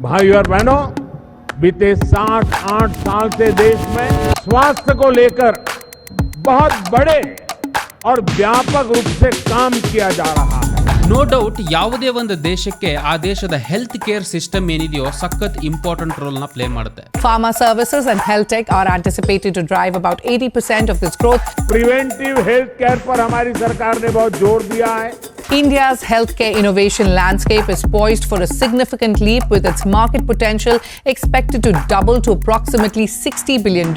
भाई और बहनों बीते सात आठ साल से देश में स्वास्थ्य को लेकर बहुत बड़े और व्यापक रूप से काम किया जा रहा है ನೋ ಡೌಟ್ ಯಾವುದೇ ಒಂದು ದೇಶಕ್ಕೆ ಆ ದೇಶದ ಹೆಲ್ತ್ ಕೇರ್ ಸಿಸ್ಟಮ್ ಏನಿದೆಯೋ ಸಖತ್ ಇಂಪಾರ್ಟೆಂಟ್ ರೋಲ್ ನ ಪ್ಲೇ ಮಾಡುತ್ತೆ Pharma services and health tech are anticipated to drive about 80% of this growth. Preventive health care पर हमारी सरकार ने बहुत जोर दिया है India's healthcare innovation landscape is poised for a significant leap with its market potential expected to double to approximately $60 billion.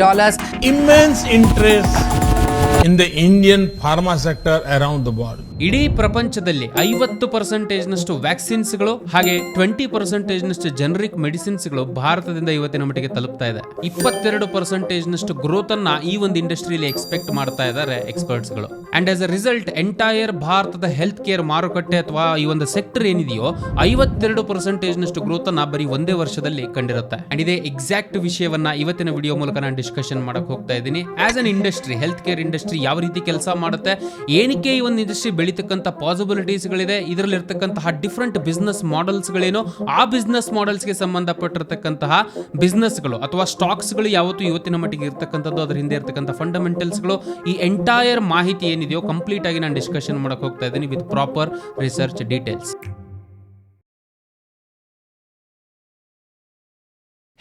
immense interest in the Indian pharma sector around the world ಇಡೀ ಪ್ರಪಂಚದಲ್ಲಿ ಐವತ್ತು ಪರ್ಸೆಂಟೇಜ್ ನಷ್ಟು ವ್ಯಾಕ್ಸಿನ್ಸ್ಗಳು ಹಾಗೆ twenty ಪರ್ಸೆಂಟೇಜ್ನಷ್ಟು generic ಮೆಡಿಸಿನ್ಸ್ಗಳು ಭಾರತದಿಂದ ಇವತ್ತಿನ ಮಟ್ಟಿಗೆ ತಲುಪ್ತಾ ಇದೆ. ಇಪ್ಪತ್ತೆರಡು ಪರ್ಸೆಂಟೇಜ್ನಷ್ಟು ಗ್ರೋತ್ ಅನ್ನ ಈ ಒಂದು ಇಂಡಸ್ಟ್ರಿಯಲ್ಲಿ ಎಕ್ಸ್ಪೆಕ್ಟ್ ಮಾಡ್ತಾ ಇದ್ದಾರೆ ಎಕ್ಸ್ಪರ್ಟ್ಸ್ಗಳು and as a result entire ಭಾರತದ ಹೆಲ್ತ್ ಕೇರ್ ಮಾರುಕಟ್ಟೆ ಅಥವಾ ಈ ಒಂದು ಸೆಕ್ಟರ್ ಏನಿದೆಯೋ ಐವತ್ತೆರಡು ಪರ್ಸೆಂಟೇಜ್ನಷ್ಟು ಗ್ರೋತ್ ಅನ್ನ ಬರೀ ಒಂದೇ ವರ್ಷದಲ್ಲಿ ಕಂಡಿರುತ್ತೆ. ಅಂಡ್ ಇದೇ ಎಕ್ಸಾಕ್ಟ್ ವಿಷಯವನ್ನ ಇವತ್ತಿನ ವಿಡಿಯೋ ಮೂಲಕ ನಾನು ಡಿಸ್ಕಷನ್ ಮಾಡಕ್ ಹೋಗ್ತಾ ಇದ್ದೀನಿ. As an industry health care industry ಯಾವ ರೀತಿ ಕೆಲಸ ಮಾಡುತ್ತೆ, ಏನಕ್ಕೆ ಈ ಒಂದು ಇಂಡಸ್ಟ್ರಿ ಬೆಳೀತಕ್ಕಂಥ ಪಾಸಿಬಿಲಿಟೀಸ್ಗಳಿದೆ ಇದರಲ್ಲಿರ್ತಕ್ಕಂತಹ ಡಿಫ್ರೆಂಟ್ ಬಿಸ್ನೆಸ್ ಮಾಡೆಲ್ಸ್ಗಳೇನು ಆ ಬಿಸ್ನೆಸ್ ಮಾಡೆಲ್ಸ್ಗೆ ಸಂಬಂಧಪಟ್ಟಿರ್ತಕ್ಕಂತಹ ಬಿಸ್ನೆಸ್ಗಳು ಅಥವಾ ಸ್ಟಾಕ್ಸ್ಗಳು ಯಾವತ್ತು ಇವತ್ತಿನ ಮಟ್ಟಿಗೆ ಇರ್ತಕ್ಕಂಥದ್ದು, ಅದ್ರ ಹಿಂದೆ ಇರ್ತಕ್ಕಂಥ ಫಂಡಮೆಂಟಲ್ಸ್ಗಳು ಈ ಎಂಟೈರ್ ಮಾಹಿತಿ ಏನಿದೆಯೋ ಕಂಪ್ಲೀಟ್ ಆಗಿ ನಾನು ಡಿಸ್ಕಷನ್ ಮಾಡಕ್ಕೆ ಹೋಗ್ತಾ ಇದ್ದೀನಿ with proper research details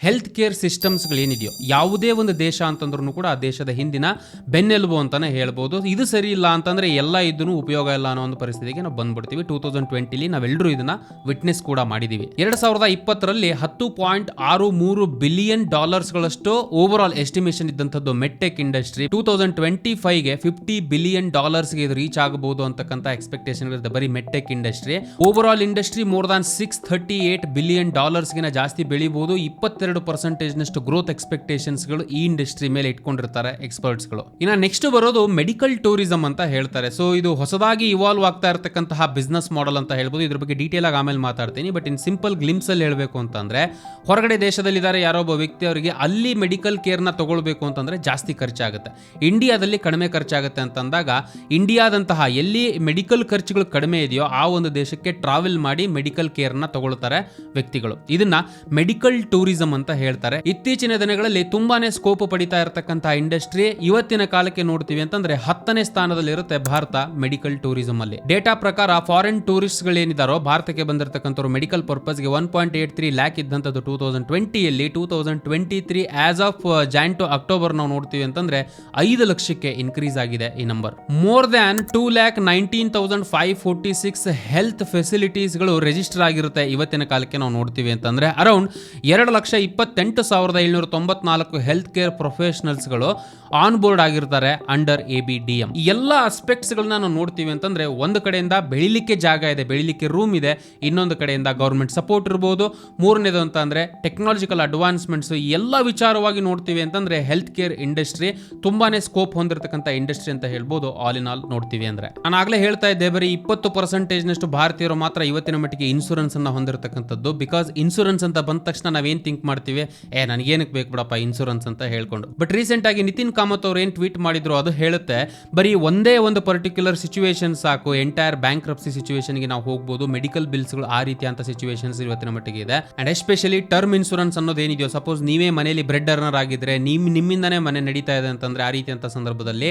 health care ಸಿಸ್ಟಮ್ಸ್ಗಳೇನಿದೆಯೋ ಯಾವುದೇ ಒಂದು ದೇಶ ಅಂತಂದ್ರೂ ಕೂಡ ಆ ದೇಶದ ಹಿಂದಿನ ಬೆನ್ನೆಲುಬು ಅಂತಾನೆ ಹೇಳ್ಬೋದು. ಇದು ಸರಿ ಇಲ್ಲ ಅಂತಂದ್ರೆ ಎಲ್ಲ ಇದನ್ನು ಉಪಯೋಗ ಇಲ್ಲ ಅನ್ನೋ ಒಂದು ಪರಿಸ್ಥಿತಿಗೆ ನಾವು ಬಂದ್ಬಿಡ್ತೀವಿ. ಟೂ ತೌಸಂಡ್ ಟ್ವೆಂಟಿಲಿ ನಾವೆಲ್ಲರೂ ಇದನ್ನ ವಿಟ್ನೆಸ್ ಕೂಡ ಮಾಡಿದೀವಿ. ಎರಡು ಸಾವಿರದ ಇಪ್ಪತ್ತರಲ್ಲಿ ಹತ್ತು ಪಾಯಿಂಟ್ ಆರು ಮೂರು ಬಿಲಿಯನ್ ಡಾಲರ್ಸ್ಗಳಷ್ಟು over all estimation ಇದ್ದಂಥದ್ದು medtech industry two thousand twenty ಫೈವ್ಗೆ fifty billion ಡಾಲರ್ಸ್ಗೆ ಇದು ರೀಚ್ ಆಗಬಹುದು ಅಂತಕ್ಕಂಥ ಎಕ್ಸ್ಪೆಕ್ಟೇಷನ್ ಇರುತ್ತೆ ಬರೀ medtech industry over all industry more than six thirty eight billion ಡಾಲರ್ಸ್ಗಿನ ಜಾಸ್ತಿ ಬೆಳಿಬಹುದು ಇಪ್ಪತ್ತೆರಡು ಪರ್ಸೆಂಟೇಜ್ನಷ್ಟು ಗ್ರೋತ್ ಎಕ್ಸ್ಪೆಕ್ಟೇಷನ್ಸ್ಗಳು ಈ ಇಂಡಸ್ಟ್ರಿ ಮೇಲೆ ಇಟ್ಕೊಂಡಿರ್ತಾರೆ ಎಕ್ಸ್ಪರ್ಟ್ಸ್ಗಳು ಇನ್ನು ನೆಕ್ಸ್ಟ್ ಬರೋದು ಮೆಡಿಕಲ್ ಟೂರಿಸಂ ಅಂತ ಹೇಳ್ತಾರೆ. ಸೊ ಇದು ಹೊಸದಾಗಿ ಇವಾಲ್ವ್ ಆಗ್ತಾ ಇರತಕ್ಕಂತಹ ಬಿಸ್ನೆಸ್ ಮಾಡೆಲ್ ಅಂತ ಹೇಳ್ಬೋದು. ಇದ್ರ ಬಗ್ಗೆ ಡೀಟೇಲ್ ಆಗಿ ಆಮೇಲೆ ಮಾತಾಡ್ತೀನಿ. ಬಟ್ ಇನ್ ಸಿಂಪಲ್ ಗ್ಲಿಮ್ಸ್ ಅಲ್ಲಿ ಹೇಳಬೇಕು ಅಂತಂದ್ರೆ, ಹೊರಗಡೆ ದೇಶದಲ್ಲಿದ್ದಾರೆ ಯಾರೋ ಒಬ್ಬ ವ್ಯಕ್ತಿ ಅವರಿಗೆ ಅಲ್ಲಿ ಮೆಡಿಕಲ್ ಕೇರ್ನ ತಗೊಳ್ಬೇಕು ಅಂತಂದ್ರೆ ಜಾಸ್ತಿ ಖರ್ಚಾಗುತ್ತೆ. ಇಂಡಿಯಾದಲ್ಲಿ ಕಡಿಮೆ ಖರ್ಚಾಗುತ್ತೆ ಅಂತಂದಾಗ ಇಂಡಿಯಾದಂತಹ ಎಲ್ಲಿ ಮೆಡಿಕಲ್ ಖರ್ಚುಗಳು ಕಡಿಮೆ ಇದೆಯೋ ಆ ಒಂದು ದೇಶಕ್ಕೆ ಟ್ರಾವೆಲ್ ಮಾಡಿ ಮೆಡಿಕಲ್ ಕೇರ್ನ ತಗೊಳ್ತಾರೆ ವ್ಯಕ್ತಿಗಳು. ಇದನ್ನ ಮೆಡಿಕಲ್ ಟೂರಿಸಂ ಅಂತ ಹೇಳ್ತಾರೆ. ಇತ್ತೀಚಿನ ದಿನಗಳಲ್ಲಿ ತುಂಬಾನೇ ಸ್ಕೋಪ್ ಪಡಿತಾ ಇರತಕ್ಕಂತಹ ಇಂಡಸ್ಟ್ರಿ ಇವತ್ತಿನ ಕಾಲಕ್ಕೆ ನೋಡ್ತೀವಿ ಅಂತಂದ್ರೆ ಹತ್ತನೇ ಸ್ಥಾನದಲ್ಲಿ ಇರುತ್ತೆ ಭಾರತ ಮೆಡಿಕಲ್ ಟೂರಿಸಂ ಅಲ್ಲಿ. ಡೇಟಾ ಪ್ರಕಾರ ಫಾರಿನ್ ಟೂರಿಸ್ಟ್ ಗಳೇನಿದಾರೋ ಭಾರತಕ್ಕೆ ಬಂದಿರತಕ್ಕಂಥವ್ರು medical ಪರ್ಪಸ್ಗೆ one point eight three lakh ಇದ್ದಂಥದ್ದು two thousand ಟ್ವೆಂಟಿಯಲ್ಲಿ two thousand twenty three as of Jan to October ನಾವು ನೋಡ್ತೀವಿ ಅಂತಂದ್ರೆ ಐದು ಲಕ್ಷಕ್ಕೆ ಇನ್ಕ್ರೀಸ್ ಆಗಿದೆ ಈ number more than two lakh nineteen thousand five forty six health ಫೆಸಿಲಿಟೀಸ್ಗಳು register ಆಗಿರುತ್ತೆ ಇವತ್ತಿನ ಕಾಲಕ್ಕೆ ನಾವು ನೋಡ್ತೀವಿ ಅಂತಂದ್ರೆ ಅರೌಂಡ್ ಎರಡು ಲಕ್ಷ ಇಪ್ಪತ್ತೆಂಟು ಸಾವಿರದ ಏಳ್ನೂರ ತೊಂಬತ್ನಾಲ್ಕು ಹೆಲ್ತ್ ಕೇರ್ ಪ್ರೊಫೆಷನಲ್ಸ್ಗಳು ಆನ್ ಬೋರ್ಡ್ ಆಗಿರ್ತಾರೆ under A B D M ಎಲ್ಲ ಅಸ್ಪೆಕ್ಟ್ಸ್ಗಳನ್ನ ನಾವು ನೋಡ್ತೀವಿ ಅಂತಂದರೆ ಒಂದು ಕಡೆಯಿಂದ ಬೆಳಿಲಿಕ್ಕೆ ಜಾಗ ಇದೆ, ಬೆಳಿಲಿಕ್ಕೆ ರೂಮ್ ಇದೆ, ಇನ್ನೊಂದು ಕಡೆಯಿಂದ ಗೌರ್ಮೆಂಟ್ ಸಪೋರ್ಟ್ ಇರ್ಬೋದು. ಮೂರನೇದು ಅಂತ ಅಂದರೆ ಟೆಕ್ನಾಲಜಿಕಲ್ ಅಡ್ವಾನ್ಸ್ಮೆಂಟ್ಸ್ ಎಲ್ಲ ವಿಚಾರವಾಗಿ ನೋಡ್ತೀವಿ ಅಂತಂದರೆ ಹೆಲ್ತ್ ಕೇರ್ ಇಂಡಸ್ಟ್ರಿ ತುಂಬಾನೇ ಸ್ಕೋಪ್ ಹೊಂದಿರತಕ್ಕಂಥ ಇಂಡಸ್ಟ್ರಿ ಅಂತ ಹೇಳ್ಬೋದು. ಆಲ್ ಇನ್ ಆಲ್ ನೋಡ್ತೀವಿ ಅಂದರೆ. ನಾನು ಆಗಲೇ ಹೇಳ್ತಾ ಇದ್ದೆ, ಬರೀ ಇಪ್ಪತ್ತು ಪರ್ಸೆಂಟೇಜ್ನಷ್ಟು ಭಾರತೀಯರು ಮಾತ್ರ ಇವತ್ತಿನ ಮಟ್ಟಿಗೆ ಇನ್ಸೂರೆನ್ಸ್ ಅನ್ನ ಹೊಂದಿರತಕ್ಕಂಥದ್ದು. ಬಿಕಾಸ್ ಇನ್ಸೂರೆನ್ಸ್ ಅಂತ ಬಂದ ತಕ್ಷಣ ನಾವೇನು ಥಿಂಕ್ ಮಾಡ್ತೀವಿ. ಏ ನನಗೇನಕ್ಕೆ ಬೇಕು ಬಿಡಪ್ಪ ಇನ್ಸೂರೆನ್ಸ್ ಅಂತ ಹೇಳ್ಕೊಂಡು. ಬಟ್ ರೀಸೆಂಟ್ ಆಗಿ ನಿತಿನ್ ಕಾಮತ್ ಅವ್ರು ಏನು ಟ್ವೀಟ್ ಮಾಡಿದ್ರು ಅದು ಹೇಳುತ್ತೆ, ಬರೀ ಒಂದೇ ಒಂದು ಪರ್ಟಿಕ್ಯುಲರ್ ಸಿಚುವೇಶನ್ ಸಾಕು ಎಂಟೈರ್ ಬ್ಯಾಂಕ್ ರಪ್ಸಿ ಸಿಚುವೇಶನ್ಗೆ ನಾವು ಹೋಗ್ಬೋದು ಮೆಡಿಕಲ್ ಬಿಲ್ಸ್ಗಳು ಆ ರೀತಿ ಅಂತ ಸಿಚುವೇಶನ್ಸ್ ಇವತ್ತಿನ ಮಟ್ಟಿಗೆ ಇದೆ. ಅಂಡ್ ಎಸ್ಪೆಷಲಿ ಟರ್ಮ್ ಇನ್ಸೂರೆನ್ಸ್ ಅನ್ನೋದು ಏನಿದೆಯೋ ಸಪೋಸ್ ನೀವೇ ಮನೆಯಲ್ಲಿ ಬ್ರೆಡ್ ಅರ್ನರ್ ಆಗಿದ್ರೆ ನಿಮ್ ನಿಮ್ಮಿಂದನೇ ಮನೆ ನಡೀತಾ ಇದೆ ಅಂತಂದ್ರೆ ಆ ರೀತಿ ಅಂತ ಸಂದರ್ಭದಲ್ಲಿ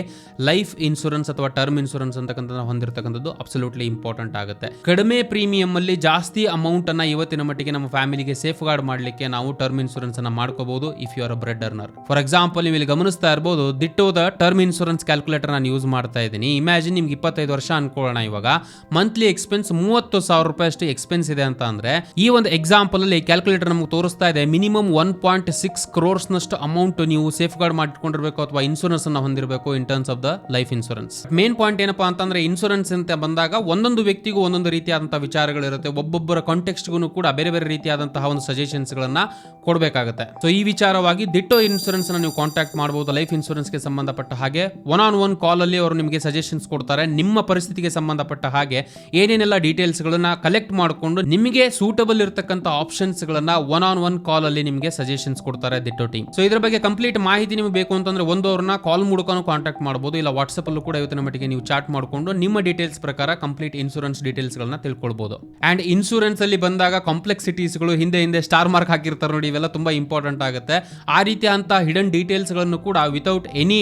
ಲೈಫ್ ಇನ್ಸೂರೆನ್ಸ್ ಅಥವಾ ಟರ್ಮ್ ಇನ್ಸೂರೆನ್ಸ್ ಅಂತಕ್ಕಂಥ ಹೊಂದಿರತಕ್ಕಂಥದ್ದು ಅಬ್ಸಲ್ಯೂಟ್ಲಿ ಇಂಪಾರ್ಟೆಂಟ್ ಆಗುತ್ತೆ. ಕಡಿಮೆ ಪ್ರೀಮಿಯಂ ಅಲ್ಲಿ ಜಾಸ್ತಿ ಅಮೌಂಟ್ ಅನ್ನ ಇವತ್ತಿನ ಮಟ್ಟಿಗೆ ನಮ್ಮ ಫ್ಯಾಮಿಲಿಗೆ ಸೇಫ್ ಗಾರ್ಡ್ ಮಾಡಲಿಕ್ಕೆ ನಾವು ಟರ್ಮ್ ಇನ್ಸೂರೆನ್ಸ್ ಅನ್ನ ಮಾಡ್ಕೋಬಹುದು if you are bread earner for example ನೀವು ಇಲ್ಲಿ ಗಮನಿಸ್ತಾ ಇರಬಹುದು ದಿಟ್ಟೋದ ಟರ್ಮ್ ಇನ್ಸೂರೆನ್ಸ್ ಕ್ಯಾಲ್ಕುಲೇಟರ್ ನಾನು ಯೂಸ್ ಮಾಡ್ತಾ ಇದ್ದೀನಿ. ಇಮ್ಯಾಜಿನ್ ನಿಮ್ಗೆ ಇಪ್ಪತ್ತೈದು ವರ್ಷ ಅನ್ಕೊಳ್ಳೋಣ ಇವಾಗ. ಮಂತ್ಲಿ ಎಕ್ಸ್ಪೆನ್ಸ್ ಮೂವತ್ತು ಸಾವಿರ ರೂಪಾಯಿ ಅಷ್ಟು ಎಕ್ಸ್ಪೆನ್ಸ್ ಇದೆ ಅಂತ ಅಂದ್ರೆ, ಈ ಒಂದು ಎಕ್ಸಾಂಪಲ್ ಅಲ್ಲಿ ಕ್ಯಾಲ್ಕುಲೇಟರ್ ನಮಗೆ ತೋರಿಸ್ತಾ ಇದೆ minimum one point six crores ನಷ್ಟು ಅಮೌಂಟ್ ನೀವು ಸೇಫ್ ಗಾರ್ಡ್ ಮಾಡಿಕೊಂಡಿರಬೇಕು ಅಥವಾ ಇನ್ಸೂರೆನ್ಸ್ ಅನ್ನ ಹೊಂದಿರಬೇಕು in terms of the life insurance main point ಏನಪ್ಪಾ ಅಂತಂದ್ರೆ ಇನ್ಸೂರೆನ್ಸ್ ಅಂತ ಬಂದಾಗ ಒಂದೊಂದು ವ್ಯಕ್ತಿಗೂ ಒಂದೊಂದು ರೀತಿಯಾದಂತಹ ವಿಚಾರಗಳಿರುತ್ತೆ. ಒಬ್ಬೊಬ್ಬರ ಕಾಂಟೆಕ್ಸ್ಟ್ಗೂ ಕೂಡ ಬೇರೆ ಬೇರೆ ರೀತಿಯಾದಂತಹ ಒಂದು ಸಜೆಷನ್ಸ್ ಗಳನ್ನ ಕೊಡಬೇಕಾಗುತ್ತೆ. ಸೊ ಈ ವಿಚಾರವಾಗಿ ದಿಟ್ಟೋ ಇನ್ಶೂರೆನ್ಸ್ ನೀವು ಕಾಂಟ್ಯಾಕ್ಟ್ ಮಾಡಬಹುದು ಲೈಫ್ ಇನ್ಶೂರೆನ್ಸ್ಗೆ ಸಂಬಂಧಪಟ್ಟ ಹಾಗೆ. ಒನ್ ಆನ್ ಒನ್ ಕಾಲಲ್ಲಿ ಅವರು ನಿಮಗೆ ಸಜೆಷನ್ಸ್ ಕೊಡ್ತಾರೆ. ನಿಮ್ಮ ಪರಿಸ್ಥಿತಿಗೆ ಸಂಬಂಧಪಟ್ಟ ಹಾಗೆ ಏನೇನೆಲ್ಲ ಡೀಟೇಲ್ಸ್ಗಳನ್ನ ಕಲೆಕ್ಟ್ ಮಾಡಿಕೊಂಡು ನಿಮಗೆ ಸೂಟಬಲ್ ಇರತಕ್ಕಂಥ ಆಪ್ಷನ್ಸ್ಗಳನ್ನ ಒನ್ ಆನ್ ಒನ್ ಕಾಲಲ್ಲಿ ನಿಮಗೆ ಸಜೆಷನ್ಸ್ ಕೊಡ್ತಾರೆ ದಿಟ್ಟೋ ಟೀಮ್ ಸೊ ಇದ್ರ ಬಗ್ಗೆ ಕಂಪ್ಲೀಟ್ ಮಾಹಿತಿ ನಿಮಗೆ ಬೇಕು ಅಂತಂದ್ರೆ ಒಂದು ಅವ್ರನ್ನ ಕಾಲ್ ಮೂಲಕನೂ ಕಾಂಟ್ಯಾಕ್ಟ್ ಮಾಡಬಹುದು ಇಲ್ಲ ವಾಟ್ಸಪ್ ಅಲ್ಲೂ ಕೂಡ ಇವತ್ತಿನ ಮಟ್ಟಿಗೆ ನೀವು ಚಾಟ್ ಮಾಡಿಕೊಂಡು ನಿಮ್ಮ ಡೀಟೇಲ್ಸ್ ಪ್ರಕಾರ ಕಂಪ್ಲೀಟ್ ಇನ್ಶೂರೆನ್ಸ್ ಡೀಟೇಲ್ಸ್ಗಳನ್ನ ತಿಳ್ಕೊಳ್ಬಹುದು ಅಂಡ್ ಇನ್ಶೂರೆನ್ಸ್ ಅಲ್ಲಿ ಬಂದಾಗ ಕಾಂಪ್ಲೆಕ್ಸಿಟೀಸ್ಗಳು ಹಿಂದೆ ಹಿಂದೆ ಸ್ಟಾರ್ ಮಾರ್ಕ್ ಹಾಕಿರ್ತಾರೆ ನೋಡಿ ಇವೆಲ್ಲ ತುಂಬಾ ಇಂಪಾರ್ಟೆಂಟ್ ಆಗುತ್ತೆ. ಆ ರೀತಿ ಅಂತ ಹಿಡನ್ ಡೀಟೇಲ್ಸ್ಗಳನ್ನು ಕೂಡ ವಿತೌಟ್ ಎನಿ